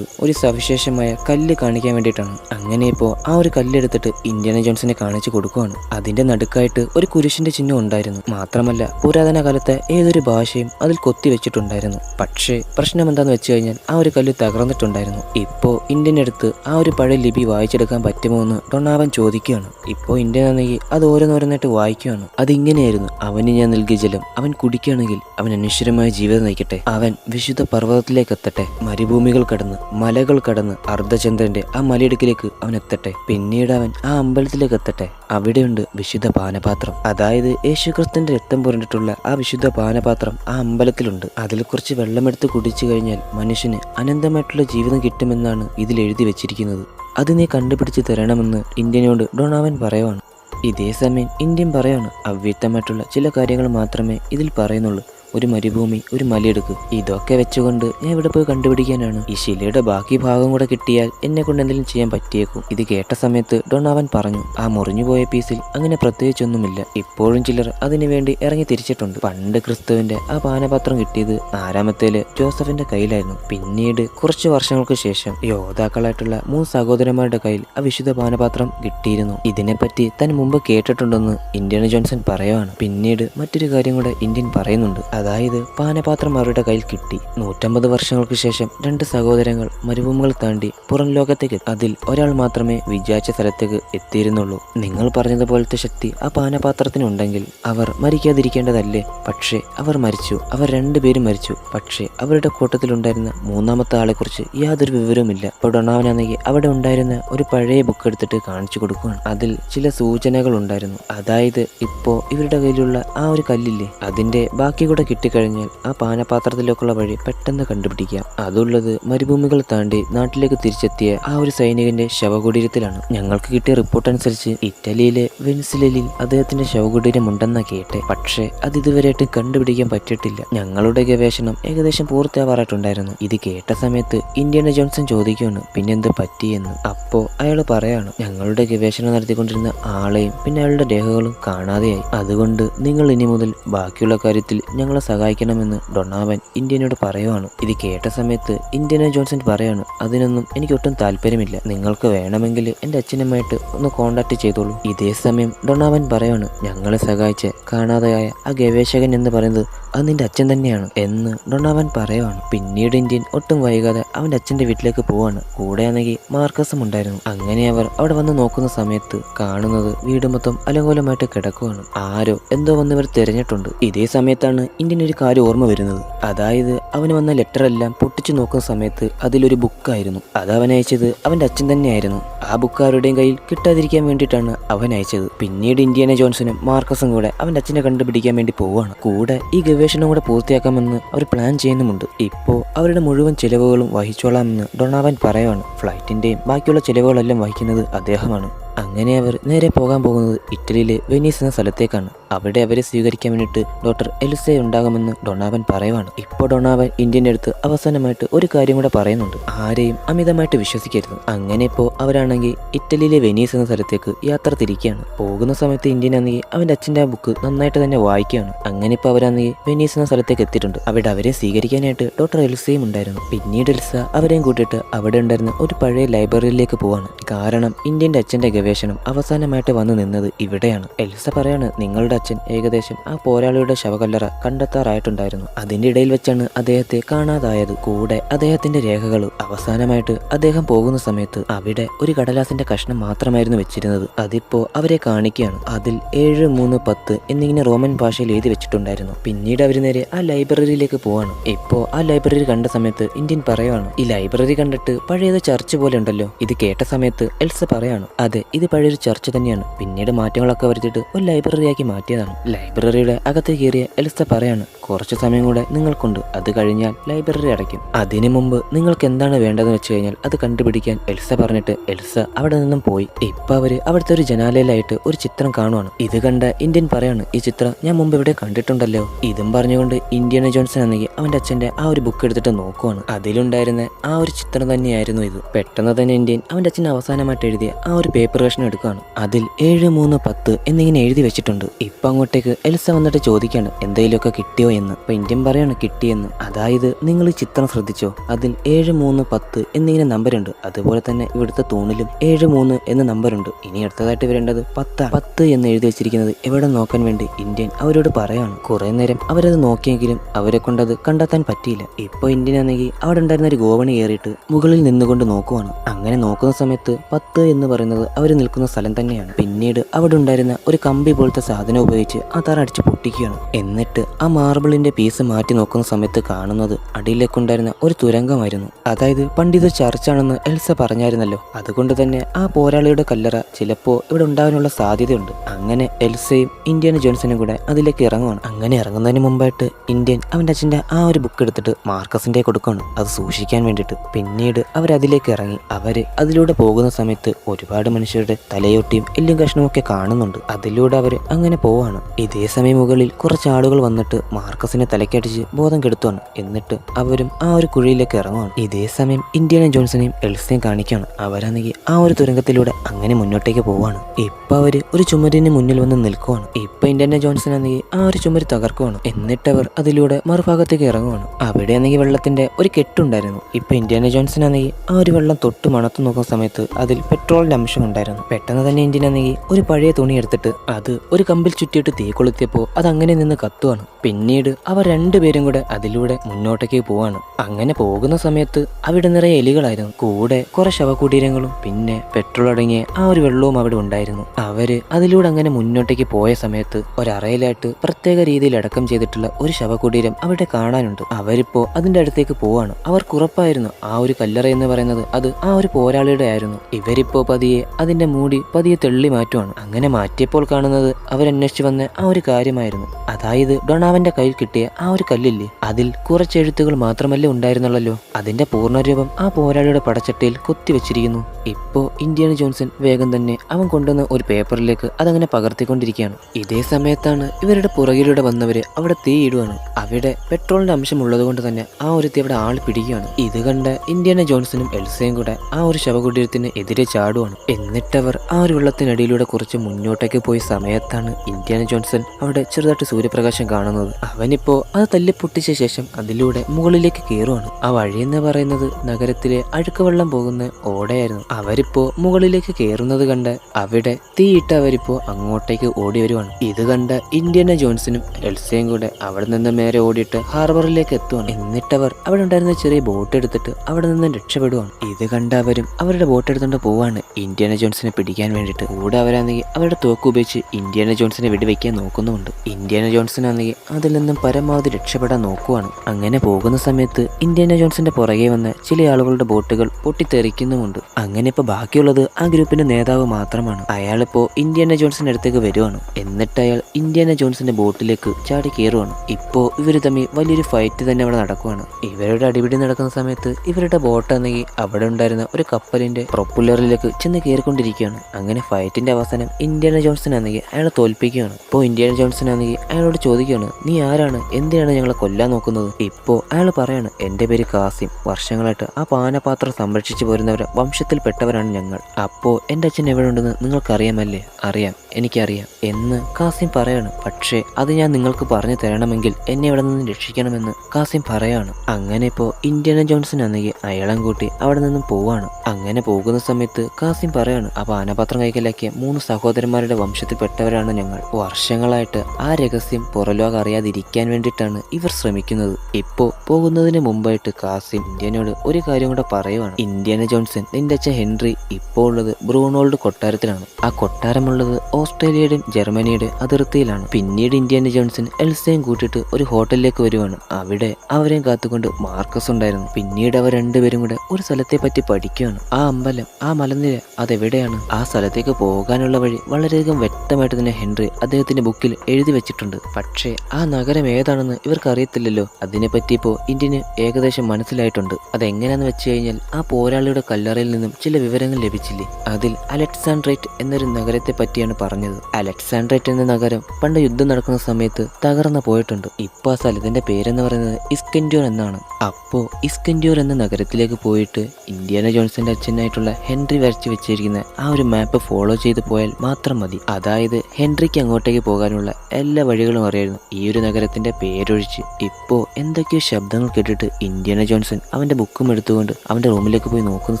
ഒരു സവിശേഷമായ കല്ല് കാണിക്കാൻ വേണ്ടിയിട്ടാണ്. അങ്ങനെ ഇപ്പോൾ ആ ഒരു കല്ലെടുത്തിട്ട് ഇന്ത്യന ജോൺസിനെ കാണിച്ചു കൊടുക്കുകയാണ് അതിന്റെ നടുക്കായിട്ട് ഒരു കുരിശിന്റെ ചിഹ്നം ഉണ്ടായിരുന്നു. മാത്രമല്ല പുരാതന കാലത്തെ ഏതൊരു ഭാഷയും അതിൽ കൊത്തി വെച്ചിട്ടുണ്ടായിരുന്നു. പക്ഷേ പ്രശ്നം എന്താണെന്ന് വെച്ച് കഴിഞ്ഞാൽ ആ ഒരു കല്ല് തകർന്നിട്ടുണ്ടായിരുന്നു. ഇപ്പോൾ ഇന്ത്യന്റെ അടുത്ത് ആ ഒരു പഴയ ലിപി വായിച്ചെടുക്കാൻ പറ്റുമോ എന്ന് ഡൊണാവൻ ചോദിക്കുകയാണ്. ഇപ്പോൾ ഇന്ത്യൻ ആണെങ്കിൽ അത് ഓരോന്നോരോന്നായിട്ട് വായിക്കുകയാണ്. അതിങ്ങനെയായിരുന്നു. അവന് ഞാൻ നൽകിയ ജലം. അവൻ കുടിക്കുകയാണെങ്കിൽ അവൻ അനശ്വരമായ ജീവിതം നയിക്കട്ടെ. അവൻ വിശുദ്ധ പർവതത്തിലേക്ക് എത്തട്ടെ. മരുഭൂമികൾ കടന്ന് മലകൾ കടന്ന് അർദ്ധചന്ദ്രന്റെ ആ മലയിടുക്കിലേക്ക് അവൻ എത്തട്ടെ. പിന്നീട് അവൻ ആ അമ്പലത്തിലേക്ക് എത്തട്ടെ. അവിടെയുണ്ട് വിശുദ്ധ പാനപാത്രം. അതായത് യേശുക്രിസ്തുവിന്റെ രക്തം പുരണ്ടിട്ടുള്ള ആ വിശുദ്ധ പാനപാത്രം ആ അമ്പലത്തിലുണ്ട്. അതിൽ കുറച്ച് വെള്ളമെടുത്ത് കുടിച്ചു കഴിഞ്ഞാൽ മനുഷ്യന് അനന്തമായിട്ടുള്ള ജീവിതം കിട്ടുമെന്നാണ് ഇതിൽ എഴുതി വെച്ചിരിക്കുന്നത്. അത് നീ കണ്ടുപിടിച്ച് തരണമെന്ന് ഇന്ത്യനോട് ഡൊണാവൻ പറയുവാണ്. ഇതേസമയം ഇന്ത്യൻ പറയാണ്. അവ്യക്തമായിട്ടുള്ള ചില കാര്യങ്ങൾ മാത്രമേ ഇതിൽ പറയുന്നുള്ളൂ. ഒരു മരുഭൂമി ഒരു മലയെടുക്ക്. ഇതൊക്കെ വെച്ചുകൊണ്ട് ഞാൻ ഇവിടെ പോയി കണ്ടുപിടിക്കാനാണ്. ഈ ശിലയുടെ ബാക്കി ഭാഗം കൂടെ കിട്ടിയാൽ എന്നെ കൊണ്ട് എന്തെങ്കിലും ചെയ്യാൻ പറ്റിയേക്കും. ഇത് കേട്ട സമയത്ത് ഡൊണാവൻ പറഞ്ഞു ആ മുറിഞ്ഞുപോയ പീസിൽ അങ്ങനെ പ്രത്യേകിച്ചൊന്നുമില്ല. ഇപ്പോഴും ചിലർ അതിനുവേണ്ടി ഇറങ്ങി തിരിച്ചിട്ടുണ്ട്. പണ്ട് ക്രിസ്തുവിന്റെ ആ പാനപാത്രം കിട്ടിയത് ആരാമത്തേൽ ജോസഫിന്റെ കയ്യിലായിരുന്നു. പിന്നീട് കുറച്ച് വർഷങ്ങൾക്ക് ശേഷം യോദ്ധാക്കളായിട്ടുള്ള മൂന്ന് സഹോദരന്മാരുടെ കയ്യിൽ ആ വിശുദ്ധ പാനപാത്രം കിട്ടിയിരുന്നു. ഇതിനെപ്പറ്റി തൻ മുമ്പ് കേട്ടിട്ടുണ്ടെന്ന് ഇന്ത്യൻ ജോൺസൺ പറയുവാണ്. പിന്നീട് മറ്റൊരു കാര്യം കൂടെ ഇന്ത്യൻ പറയുന്നുണ്ട്. അതായത് പാനപാത്രം അവരുടെ കയ്യിൽ കിട്ടി. നൂറ്റമ്പത് വർഷങ്ങൾക്ക് ശേഷം രണ്ട് സഹോദരങ്ങൾ മരുഭൂമികൾ താണ്ടി പുറം ലോകത്തേക്ക് അതിൽ ഒരാൾ മാത്രമേ വിചാരിച്ച സ്ഥലത്തേക്ക് എത്തിയിരുന്നുള്ളൂ. നിങ്ങൾ പറഞ്ഞതുപോലത്തെ ശക്തി ആ പാനപാത്രത്തിനുണ്ടെങ്കിൽ അവർ മരിക്കാതിരിക്കേണ്ടതല്ലേ? പക്ഷേ അവർ മരിച്ചു. അവർ രണ്ടുപേരും മരിച്ചു. പക്ഷേ അവരുടെ കൂട്ടത്തിലുണ്ടായിരുന്ന മൂന്നാമത്തെ ആളെക്കുറിച്ച് യാതൊരു വിവരവുമില്ല. ഡൊണാവനാണെങ്കിൽ അവിടെ ഉണ്ടായിരുന്ന ഒരു പഴയ ബുക്ക് എടുത്തിട്ട് കാണിച്ചു കൊടുക്കുകയാണ്. അതിൽ ചില സൂചനകൾ ഉണ്ടായിരുന്നു അതായത് ഇപ്പോ ഇവരുടെ കയ്യിലുള്ള ആ ഒരു കല്ലില്ലേ? അതിന്റെ ബാക്കി കൂടെ കിട്ടിക്കഴിഞ്ഞാൽ ആ പാനപാത്രത്തിലേക്കുള്ള വഴി പെട്ടെന്ന് കണ്ടുപിടിക്കാം. അതുള്ളത് മരുഭൂമികൾ താണ്ടി നാട്ടിലേക്ക് തിരിച്ചെത്തിയ ആ ഒരു സൈനികന്റെ ശവകുടീരത്തിലാണ്. ഞങ്ങൾക്ക് കിട്ടിയ റിപ്പോർട്ട് അനുസരിച്ച് ഇറ്റലിയിലെ വെനിസിലിൽ അദ്ദേഹത്തിന്റെ ശവകുടീരം ഉണ്ടെന്നാ കേട്ടെ. പക്ഷേ അത് ഇതുവരെയായിട്ട് കണ്ടുപിടിക്കാൻ പറ്റിയിട്ടില്ല. ഞങ്ങളുടെ ഗവേഷണം ഏകദേശം പൂർത്തിയാവാറായിട്ടുണ്ടായിരുന്നു. ഇത് കേട്ട സമയത്ത് ഇന്ത്യന ജോൺസൺ ചോദിക്കുകയാണ് പിന്നെന്ത് പറ്റിയെന്ന് അപ്പോ അയാൾ പറയാണ് ഞങ്ങളുടെ ഗവേഷണം നടത്തിക്കൊണ്ടിരുന്ന ആളെയും പിന്നെ അയാളുടെ രേഖകളും കാണാതെയായി. അതുകൊണ്ട് നിങ്ങൾ ഇനി മുതൽ ബാക്കിയുള്ള കാര്യത്തിൽ ഞങ്ങളെ സഹായിക്കണമെന്ന് ഡൊണാവൻ ഇന്ത്യനോട് പറയുവാണ്. ഇത് കേട്ട സമയത്ത് ഇന്ത്യന ജോൺസൺ പറയാണ് അതിനൊന്നും എനിക്ക് ഒട്ടും താല്പര്യമില്ല. നിങ്ങൾക്ക് വേണമെങ്കിൽ എന്റെ അച്ഛനുമായിട്ട് ഒന്ന് കോണ്ടാക്ട് ചെയ്തോളൂ. ഇതേ സമയം ഡൊണാവൻ പറയാണ് ഞങ്ങളെ സഹായിച്ച് കാണാതെയായ ആ ഗവേഷകൻ എന്ന് പറയുന്നത് അത് നിന്റെ അച്ഛൻ തന്നെയാണ് എന്ന് ഡൊണാവൻ പറയുവാണ്. പിന്നീട് ഇന്ത്യൻ ഒട്ടും വൈകാതെ അവന്റെ അച്ഛന്റെ വീട്ടിലേക്ക് പോവാണ്. കൂടെയാണെങ്കിൽ മാർക്കസും ഉണ്ടായിരുന്നു. അങ്ങനെ അവർ അവിടെ വന്ന് നോക്കുന്ന സമയത്ത് കാണുന്നത് വീട് മൊത്തം അലങ്കോലമായിട്ട് കിടക്കുവാണ്. ആരോ എന്തോ വന്ന് ഇവർ തിരഞ്ഞിട്ടുണ്ട്. ഇതേ സമയത്താണ് ഇന്ത്യൻ ഒരു കാര്യം ഓർമ്മ വരുന്നത്. അതായത് അവന് വന്ന ലെറ്റർ എല്ലാം പൊട്ടിച്ചു നോക്കുന്ന സമയത്ത് അതിലൊരു ബുക്കായിരുന്നു അത് അവൻ അയച്ചത് അവന്റെ അച്ഛൻ തന്നെയായിരുന്നു. ആ ബുക്ക് ആരുടെയും കയ്യിൽ കിട്ടാതിരിക്കാൻ വേണ്ടിയിട്ടാണ് അവൻ അയച്ചത്. പിന്നീട് ഇന്ത്യനെ ജോൺസണും മാർക്കസും കൂടെ അവന്റെ അച്ഛനെ കണ്ടുപിടിക്കാൻ വേണ്ടി പോവുകയാണ് കൂടെ ഈ ഗവേഷണം കൂടെ പൂർത്തിയാക്കാമെന്ന് അവർ പ്ലാൻ ചെയ്യുന്നുമുണ്ട്. ഇപ്പോൾ അവരുടെ മുഴുവൻ ചിലവുകളും വഹിച്ചോളാമെന്ന് ഡൊണാവൻ പറയുവാണ്. ഫ്ലൈറ്റിന്റെയും ബാക്കിയുള്ള ചിലവുകളെല്ലാം വഹിക്കുന്നത് അദ്ദേഹമാണ്. അങ്ങനെ അവർ നേരെ പോകാൻ പോകുന്നത് ഇറ്റലിയിലെ വെനീസ് എന്ന സ്ഥലത്തേക്കാണ്. അവിടെ അവരെ സ്വീകരിക്കാൻ വേണ്ടിയിട്ട് ഡോക്ടർ എലിസെ ഉണ്ടാകുമെന്ന് ഡൊണാവൻ പറയുവാണ്. ഇപ്പോൾ ഡൊണാവൻ ഇന്ത്യന്റെ അടുത്ത് അവസാനമായിട്ട് ഒരു കാര്യം കൂടെ പറയുന്നുണ്ട്. ആരെയും അമിതമായിട്ട് വിശ്വസിക്കരുത്. അങ്ങനെ ഇപ്പോൾ അവരാണെങ്കിൽ ഇറ്റലിയിലെ വെനീസ് എന്ന സ്ഥലത്തേക്ക് യാത്ര തിരിക്കുകയാണ്. പോകുന്ന സമയത്ത് ഇന്ത്യൻ ആണെങ്കിൽ അവന്റെ അച്ഛന്റെ ബുക്ക് നന്നായിട്ട് തന്നെ വായിക്കുകയാണ്. അങ്ങനെ ഇപ്പോൾ അവരാണെങ്കിൽ വെനീസ് എന്ന സ്ഥലത്തേക്ക് എത്തിയിട്ടുണ്ട്. അവിടെ അവരെ സ്വീകരിക്കാനായിട്ട് ഡോക്ടർ എലിസയും ഉണ്ടായിരുന്നു. പിന്നീട് എലിസ അവരെയും കൂട്ടിയിട്ട് അവിടെ ഉണ്ടായിരുന്ന ഒരു പഴയ ലൈബ്രറിയിലേക്ക് പോവാണ്. കാരണം ഇന്ത്യന്റെ അച്ഛന്റെ ഗവേഷണം അവസാനമായിട്ട് വന്നു നിന്നത് ഇവിടെയാണ്. എൽസ പറയാണ് നിങ്ങളുടെ അച്ഛൻ ഏകദേശം ആ പോരാളിയുടെ ശവകല്ലറ കണ്ടെത്താറായിട്ടുണ്ടായിരുന്നു. അതിന്റെ ഇടയിൽ വെച്ചാണ് അദ്ദേഹത്തെ കാണാതായത്. കൂടെ അദ്ദേഹത്തിന്റെ രേഖകൾ അവസാനമായിട്ട് അദ്ദേഹം പോകുന്ന സമയത്ത് അവിടെ ഒരു കടലാസിന്റെ കഷ്ണം മാത്രമായിരുന്നു വെച്ചിരുന്നത്. അതിപ്പോ അവരെ കാണിക്കുകയാണ്. അതിൽ ഏഴ് മൂന്ന് പത്ത് എന്നിങ്ങനെ റോമൻ ഭാഷയിൽ എഴുതി വെച്ചിട്ടുണ്ടായിരുന്നു. പിന്നീട് അവർ നേരെ ആ ലൈബ്രറിയിലേക്ക് പോവാണ്. ഇപ്പോ ആ ലൈബ്രറി കണ്ട സമയത്ത് ഇന്ത്യൻ പറയുവാണ് ഈ ലൈബ്രറി കണ്ടിട്ട് പഴയത് ചർച്ച് പോലെ ഉണ്ടല്ലോ. ഇത് കേട്ട സമയത്ത് എൽസ പറയാണ് അതെ ഇത് പഴയൊരു ചർച്ച് തന്നെയാണ്. പിന്നീട് മാറ്റങ്ങളൊക്കെ വരുത്തിയിട്ട് ഒരു ലൈബ്രറിയാക്കി മാറ്റിയതാണ്. ലൈബ്രറിയുടെ അകത്ത് കയറിയ എൽസ പറയാണ് കുറച്ച് സമയം കൂടെ നിങ്ങൾക്കുണ്ട്. അത് കഴിഞ്ഞാൽ ലൈബ്രറി അടയ്ക്കും. അതിനു മുമ്പ് നിങ്ങൾക്ക് എന്താണ് വേണ്ടതെന്ന് വെച്ച് കഴിഞ്ഞാൽ അത് കണ്ടുപിടിക്കാൻ എൽസ പറഞ്ഞിട്ട് എൽസ അവിടെ നിന്നും പോയി. ഇപ്പൊ അവർ അവിടുത്തെ ഒരു ജനാലയിലായിട്ട് ഒരു ചിത്രം കാണുവാണ്. ഇത് കണ്ട ഇന്ത്യൻ പറയാണ് ഈ ചിത്രം ഞാൻ മുമ്പ് ഇവിടെ കണ്ടിട്ടുണ്ടല്ലോ. ഇതും പറഞ്ഞുകൊണ്ട് ഇന്ത്യൻ ജോൺസൺ ആണെങ്കിൽ അവന്റെ അച്ഛന്റെ ആ ഒരു ബുക്ക് എടുത്തിട്ട് നോക്കുവാണ്. അതിലുണ്ടായിരുന്ന ആ ഒരു ചിത്രം തന്നെയായിരുന്നു ഇത്. പെട്ടെന്ന് തന്നെ ഇന്ത്യൻ അവന്റെ അച്ഛൻ അവസാനമായിട്ട് എഴുതിയ ആ ഒരു പേപ്പർ കഷ്ണം എടുക്കുകയാണ്. അതിൽ ഏഴ് മൂന്ന് പത്ത് എന്നിങ്ങനെ എഴുതി വെച്ചിട്ടുണ്ട്. ഇപ്പൊ അങ്ങോട്ടേക്ക് എൽസ വന്നിട്ട് ചോദിക്കാണ് എന്തെങ്കിലുമൊക്കെ കിട്ടിയോ എന്ന്? അപ്പൊ ഇന്ത്യൻ പറയാണ് കിട്ടിയെന്ന് അതായത് നിങ്ങൾ ചിത്രം ശ്രദ്ധിച്ചോ? അതിൽ ഏഴ് മൂന്ന് പത്ത് എന്നിങ്ങനെ നമ്പറുണ്ട് അതുപോലെ തന്നെ ഇവിടുത്തെ തൂണിലും ഏഴ് മൂന്ന് എന്ന നമ്പറുണ്ട് ഇനി അടുത്തതായിട്ട് വരേണ്ടത് പത്ത് പത്ത് എന്ന് എഴുതി വെച്ചിരിക്കുന്നത് എവിടെ നോക്കാൻ വേണ്ടി? ഇന്ത്യൻ അവരോട് പറയാണ്. കുറെ നേരം അവരത് നോക്കിയെങ്കിലും അവരെ കൊണ്ടത് കണ്ടെത്താൻ പറ്റിയില്ല. ഇപ്പൊ ഇന്ത്യൻ ആണെങ്കിൽ അവിടെ ഉണ്ടായിരുന്ന ഒരു ഗോവണി കയറിയിട്ട് മുകളിൽ നിന്നുകൊണ്ട് നോക്കുവാണ്. അങ്ങനെ നോക്കുന്ന സമയത്ത് പത്ത് എന്ന് പറയുന്നത് അവർ നിൽക്കുന്ന സ്ഥലം തന്നെയാണ്. പിന്നീട് അവിടെ ഉണ്ടായിരുന്ന ഒരു കമ്പി പോലത്തെ സാധനം ഉപയോഗിച്ച് ആ തറ അടിച്ച് പൊട്ടിക്കുകയാണ്. എന്നിട്ട് ആ മാർബിളിന്റെ പീസ് മാറ്റി നോക്കുന്ന സമയത്ത് കാണുന്നത് അടിയിലേക്കുണ്ടായിരുന്ന ഒരു തുരങ്കമായിരുന്നു. അതായത് പണ്ടിത് ചർച്ചാണെന്ന് എൽസ പറഞ്ഞായിരുന്നല്ലോ. അതുകൊണ്ട് തന്നെ ആ പോരാളിയുടെ കല്ലറ ചിലപ്പോ ഇവിടെ ഉണ്ടാകാനുള്ള സാധ്യതയുണ്ട്. അങ്ങനെ എൽസയും ഇന്ത്യൻ ജോൺസനും കൂടെ അതിലേക്ക് ഇറങ്ങുകയാണ് അങ്ങനെ ഇറങ്ങുന്നതിന് മുമ്പായിട്ട് ഇന്ത്യൻ അവന്റെ അച്ഛന്റെ ആ ഒരു ബുക്ക് എടുത്തിട്ട് മാർക്കസിന്റെ കൊടുക്കുകയാണ് അത് സൂക്ഷിക്കാൻ വേണ്ടിയിട്ട്. പിന്നീട് അവർ അതിലേക്ക് ഇറങ്ങി. അവർ അതിലൂടെ പോകുന്ന സമയത്ത് ഒരുപാട് മനുഷ്യരുടെ തലയൊട്ടിയും എല്ലും കഷ്ണവും ഒക്കെ കാണുന്നുണ്ട്. അതിലൂടെ അവർ അങ്ങനെ പോവാണ്. ഇതേ സമയം മുകളിൽ കുറച്ച് ആളുകൾ വന്നിട്ട് മാർക്കസിനെ തലക്കടിച്ച് ബോധം കെടുത്തുവാണ്. എന്നിട്ട് അവരും ആ ഒരു കുഴിയിലേക്ക് ഇറങ്ങുവാണ്. ഇതേ സമയം ഇന്ത്യനെ ജോൺസനെയും എൽസിനെയും കാണിക്കുകയാണ്. അവരാണെങ്കിൽ ആ ഒരു തുരങ്കത്തിലൂടെ അങ്ങനെ മുന്നോട്ടേക്ക് പോവാണ്. ഇപ്പൊ അവർ ഒരു ചുമരിന് മുന്നിൽ വന്ന് നിൽക്കുവാണ്. ഇപ്പൊ ഇന്ത്യനെ ജോൺസൺ ആണെങ്കിൽ ആ ഒരു ചുമര് തകർക്കുവാണ്. എന്നിട്ട് അവർ അതിലൂടെ മറുഭാഗത്തേക്ക് ഇറങ്ങുവാണ്. അവിടെ ആണെങ്കിൽ വെള്ളത്തിന്റെ ഒരു കെട്ടുണ്ടായിരുന്നു. ഇപ്പൊ ഇന്ത്യനെ ജോൺസൺ ആണെങ്കിൽ ആ ഒരു വെള്ളം തൊട്ട് മണത്തു നോക്കുന്ന സമയത്ത് അതിൽ പെട്രോളിന്റെ അംശം ഉണ്ടായിരുന്നു. പെട്ടെന്ന് തന്നെ ആണെങ്കിൽ ഒരു പഴയ തുണി എടുത്തിട്ട് അത് ഒരു കമ്പിൽ ചുറ്റിയിട്ട് തീ കൊളുത്തിയപ്പോൾ അത് അങ്ങനെ നിന്ന് കത്തുവാണ്. പിന്നീട് അവർ രണ്ടുപേരും കൂടെ അതിലൂടെ മുന്നോട്ടേക്ക് പോവാണ്. അങ്ങനെ പോകുന്ന സമയത്ത് അവിടെ നിറയെ എലികളായിരുന്നു. കൂടെ കുറെ ശവകുടീരങ്ങളും പിന്നെ പെട്രോൾ അടങ്ങിയ ആ ഒരു വെള്ളവും അവിടെ ഉണ്ടായിരുന്നു. അവർ അതിലൂടെ അങ്ങനെ മുന്നോട്ടേക്ക് പോയ സമയത്ത് ഒരറയിലായിട്ട് പ്രത്യേക രീതിയിൽ അടക്കം ചെയ്തിട്ടുള്ള ഒരു ശവകുടീരം അവിടെ കാണാനുണ്ട്. അവരിപ്പോ അതിന്റെ അടുത്തേക്ക് പോവാണ്. അവർക്ക് ഉറപ്പായിരുന്നു ആ ഒരു കല്ലറ എന്ന് പറയുന്നത് അത് ആ ഒരു പോരാളിയുടെ ആയിരുന്നു. ഇവരിപ്പോ പതിയെ അതിന്റെ മൂടി പതിയെ തെള്ളി മാറ്റുവാണ്. അങ്ങനെ മാറ്റിയപ്പോൾ കാണുന്നത് അവരന്വേഷിച്ചു വന്ന ആ ഒരു കാര്യമായിരുന്നു. അതായത് ഡൊണാവന്റെ കയ്യിൽ കിട്ടിയ ആ ഒരു കല്ലില്ലേ? അതിൽ കുറച്ച് എഴുത്തുകൾ മാത്രമല്ലേ ഉണ്ടായിരുന്നുള്ളല്ലോ. അതിന്റെ പൂർണരൂപം ആ പോരാളിയുടെ പടച്ചട്ടയിൽ കൊത്തിവെച്ചിരിക്കുന്നു ഇപ്പോ ഇന്ത്യാന ജോൺസൺ വേഗം തന്നെ അവൻ കൊണ്ടുവന്ന ഒരു പേപ്പറിലേക്ക് അതങ്ങനെ പകർത്തിക്കൊണ്ടിരിക്കുകയാണ്. ഇതേ സമയത്താണ് ഇവരുടെ പുറകിലൂടെ വന്നവര് അവിടെ തീയിടുവാണ് അവിടെ പെട്രോളിന്റെ അംശം കൊണ്ട് തന്നെ ആ ഒരുത്തി അവിടെ ആൾ പിടിക്കുകയാണ്. ഇത് കണ്ട് ഇന്ത്യാന ജോൺസണും എൽസയും കൂടെ ആ ഒരു ശവകുടീരത്തിന് എതിരെ ചാടുവാണ്. എന്നിട്ടവർ ആ ഒരു വെള്ളത്തിനടിയിലൂടെ കുറച്ച് മുന്നോട്ടേക്ക് പോയ സമയത്താണ് ഇന്ത്യാന ജോൺസൺ അവിടെ ചെറുതായിട്ട് സൂര്യപ്രകാശം കാണുന്നത് അവനിപ്പോ അത് തല്ലിപ്പൊട്ടിച്ച ശേഷം അതിലൂടെ മുകളിലേക്ക് കയറുവാണ്. ആ വഴി എന്ന് പറയുന്നത് നഗരത്തിലെ അഴുക്ക് വെള്ളം പോകുന്ന ഓടയായിരുന്നു. അവരിപ്പോ മുകളിലേക്ക് കയറുന്നത് കണ്ട് അവിടെ തീയിട്ട് അവരിപ്പോ അങ്ങോട്ടേക്ക് ഓടി വരുവാണ്. ഇത് കണ്ട ഇന്ത്യന ജോൺസനും എൽസയും കൂടെ അവിടെ നിന്ന് നേരെ ഓടിയിട്ട് ഹാർബറിലേക്ക് എത്തുവാണ്. എന്നിട്ടവർ അവിടെ ഉണ്ടായിരുന്ന ചെറിയ ബോട്ട് എടുത്തിട്ട് അവിടെ നിന്ന് രക്ഷപ്പെടുവാണ്. ഇത് കണ്ട് അവരും അവരുടെ ബോട്ട് എടുത്തുകൊണ്ട് പോവാണ് ഇന്ത്യന ജോൺസിനെ പിടിക്കാൻ വേണ്ടിയിട്ട്. കൂടെ അവരാണെങ്കിൽ അവരുടെ തോക്ക് ഉപയോഗിച്ച് ഇന്ത്യന ജോൺസിനെ വെടിവെക്കാൻ നോക്കുന്നുമുണ്ട്. ഇന്ത്യന ജോൺസൺ ആണെങ്കിൽ അതിൽ നിന്നും പരമാവധി രക്ഷപ്പെടാൻ നോക്കുവാണ്. അങ്ങനെ പോകുന്ന സമയത്ത് ഇന്ത്യാന ജോൺസിന്റെ പുറകെ വന്ന് ചില ആളുകളുടെ ബോട്ടുകൾ പൊട്ടിത്തെറിക്കുന്നുമുണ്ട്. അങ്ങനെ ഇപ്പൊ ബാക്കിയുള്ളത് ആ ഗ്രൂപ്പിന്റെ നേതാവ് മാത്രമാണ്. അയാളിപ്പോ ഇന്ത്യാന ജോൺസിന്റെ അടുത്തേക്ക് വരുവാണ്. എന്നിട്ട് അയാൾ ഇന്ത്യാന ജോൺസിന്റെ ബോട്ടിലേക്ക് ചാടി കയറുവാണ് ഇപ്പോ ഇവർ തമ്മിൽ വലിയൊരു ഫൈറ്റ് തന്നെ അവിടെ നടക്കുവാണ്. ഇവരുടെ അടിപിടി നടക്കുന്ന സമയത്ത് ഇവരുടെ ബോട്ട് ബോട്ടാണെങ്കിൽ അവിടെ ഉണ്ടായിരുന്ന ഒരു കപ്പലിന്റെ പ്രൊപ്പുലറിലേക്ക് ചെന്ന് കയറിക്കൊണ്ടിരിക്കുകയാണ്. അങ്ങനെ ഫൈറ്റിന്റെ അവസാനം ഇന്ത്യാന ജോൺസൺ ആണെങ്കിൽ അയാളെ തോൽപ്പിക്കുകയാണ്. ഇപ്പോൾ ഇന്ത്യാന ജോൺസൺ ആണെങ്കിൽ അയാളോട് ചോദിക്കുകയാണ് നീ ആരാണ്? എന്തിനാണ് ഞങ്ങളെ കൊല്ലാൻ നോക്കുന്നത്? ഇപ്പോ അയാൾ പറയാണ് എന്റെ പേര് കാസിം. വർഷങ്ങളായിട്ട് ആ പാനപാത്രം സംരക്ഷിച്ചു പോരുന്നവരെ വംശത്തിൽപ്പെട്ടവരാണ് ഞങ്ങൾ. അപ്പോ എന്റെ അച്ഛൻ എവിടെ ഉണ്ടെന്ന് നിങ്ങൾക്കറിയാമല്ലേ? അറിയാം. എനിക്കറിയാം. എന്ന് കാസിം പറയാണ്. പക്ഷേ അത് ഞാൻ നിങ്ങൾക്ക് പറഞ്ഞു തരണമെങ്കിൽ എന്നെ ഇവിടെ നിന്ന് രക്ഷിക്കണമെന്ന് കാസിം പറയാണ്. അങ്ങനെ ഇപ്പോ ഇന്ത്യന ജോൺസൺ ആണെങ്കിൽ അയാളം കൂട്ടി അവിടെ നിന്നും പോവാണ്. അങ്ങനെ പോകുന്ന സമയത്ത് കാസിം പറയാണ് ആ പാനപാത്രം കൈക്കലാക്കിയ മൂന്ന് സഹോദരന്മാരുടെ വംശത്തിൽപ്പെട്ടവരാണ് ഞങ്ങൾ. വർഷങ്ങളായിട്ട് ആ രഹസ്യം പുറലോകം അറിയാതിരിക്കാൻ വേണ്ടിയിട്ടാണ് ഇവർ ശ്രമിക്കുന്നത്. ഇപ്പോ പോകുന്നതിന് മുമ്പായിട്ട് കാസിം ഇന്ത്യനോട് ഒരു കാര്യം കൂടെ പറയുവാണ്. ഇന്ത്യാന ജോൺസൺ നിന്റെ അച്ഛൻ ഹെൻറി ഇപ്പോൾ ഉള്ളത് ബ്രൂണോൾഡ് കൊട്ടാരത്തിലാണ്. ആ കൊട്ടാരമുള്ളത് ഓസ്ട്രേലിയയുടെയും ജർമ്മനിയുടെ അതിർത്തിയിലാണ്. പിന്നീട് ഇന്ത്യാന ജോൺസൺ എൽസയും കൂട്ടിയിട്ട് ഒരു ഹോട്ടലിലേക്ക് വരുവാണ്. അവിടെ അവരെയും കാത്തുകൊണ്ട് മാർക്കസ് ഉണ്ടായിരുന്നു. പിന്നീട് അവർ രണ്ടുപേരും കൂടെ ഒരു സ്ഥലത്തെ പറ്റി പഠിക്കുകയാണ് ആ അമ്പലം ആ മലനിര അതെവിടെയാണ്? ആ സ്ഥലത്തേക്ക് പോകാനുള്ള വഴി വളരെയധികം വ്യക്തമായിട്ട് തന്നെ ഹെൻറി അദ്ദേഹത്തിന്റെ ബുക്കിൽ എഴുതി വെച്ചിട്ടുണ്ട്. പക്ഷേ ആ നഗരം ഏതാണെന്ന് ഇവർക്ക് അറിയത്തില്ലല്ലോ അതിനെപ്പറ്റി ഇപ്പോൾ ഇന്ത്യന് ഏകദേശം മനസ്സിലായിട്ടുണ്ട്. അതെങ്ങനെയാന്ന് വെച്ച് കഴിഞ്ഞാൽ ആ പോരാളിയുടെ കല്ലറയിൽ നിന്നും ചില വിവരങ്ങൾ ലഭിച്ചില്ലേ? അതിൽ അലക്സാൻഡ്രേറ്റ് എന്നൊരു നഗരത്തെ പറ്റിയാണ് പറഞ്ഞത്. അലക്സാൻഡ്രേറ്റ് എന്ന നഗരം പണ്ട് യുദ്ധം നടക്കുന്ന സമയത്ത് തകർന്നു പോയിട്ടുണ്ട്. ഇപ്പോൾ ആ സ്ഥലത്തിന്റെ പേരെന്ന് പറയുന്നത് ഇസ്കൻഡ്യൂർ എന്നാണ്. അപ്പോ ഇസ്കൻഡ്യൂർ എന്ന നഗരത്തിലേക്ക് പോയിട്ട് ഇന്ത്യാന ജോൺസന്റെ അച്ഛനായിട്ടുള്ള ഹെൻറി വരച്ചു വെച്ചിരിക്കുന്ന ആ ഒരു മാപ്പ് ഫോളോ ചെയ്ത് പോയാൽ മാത്രം മതി. അതായത് ഹെൻറിക്ക് അങ്ങോട്ടേക്ക് പോകാനുള്ള എല്ലാ വഴികളും അറിയായിരുന്നു. ഈ ഒരു നഗരത്തിന്റെ പേരൊഴിച്ച് ഇപ്പോ എന്തൊക്കെയോ ശബ്ദങ്ങൾ കേട്ടിട്ട് ഇന്ത്യന ജോൺസൺ അവന്റെ ബുക്കും എടുത്തുകൊണ്ട് അവന്റെ റൂമിലേക്ക് പോയി നോക്കുന്ന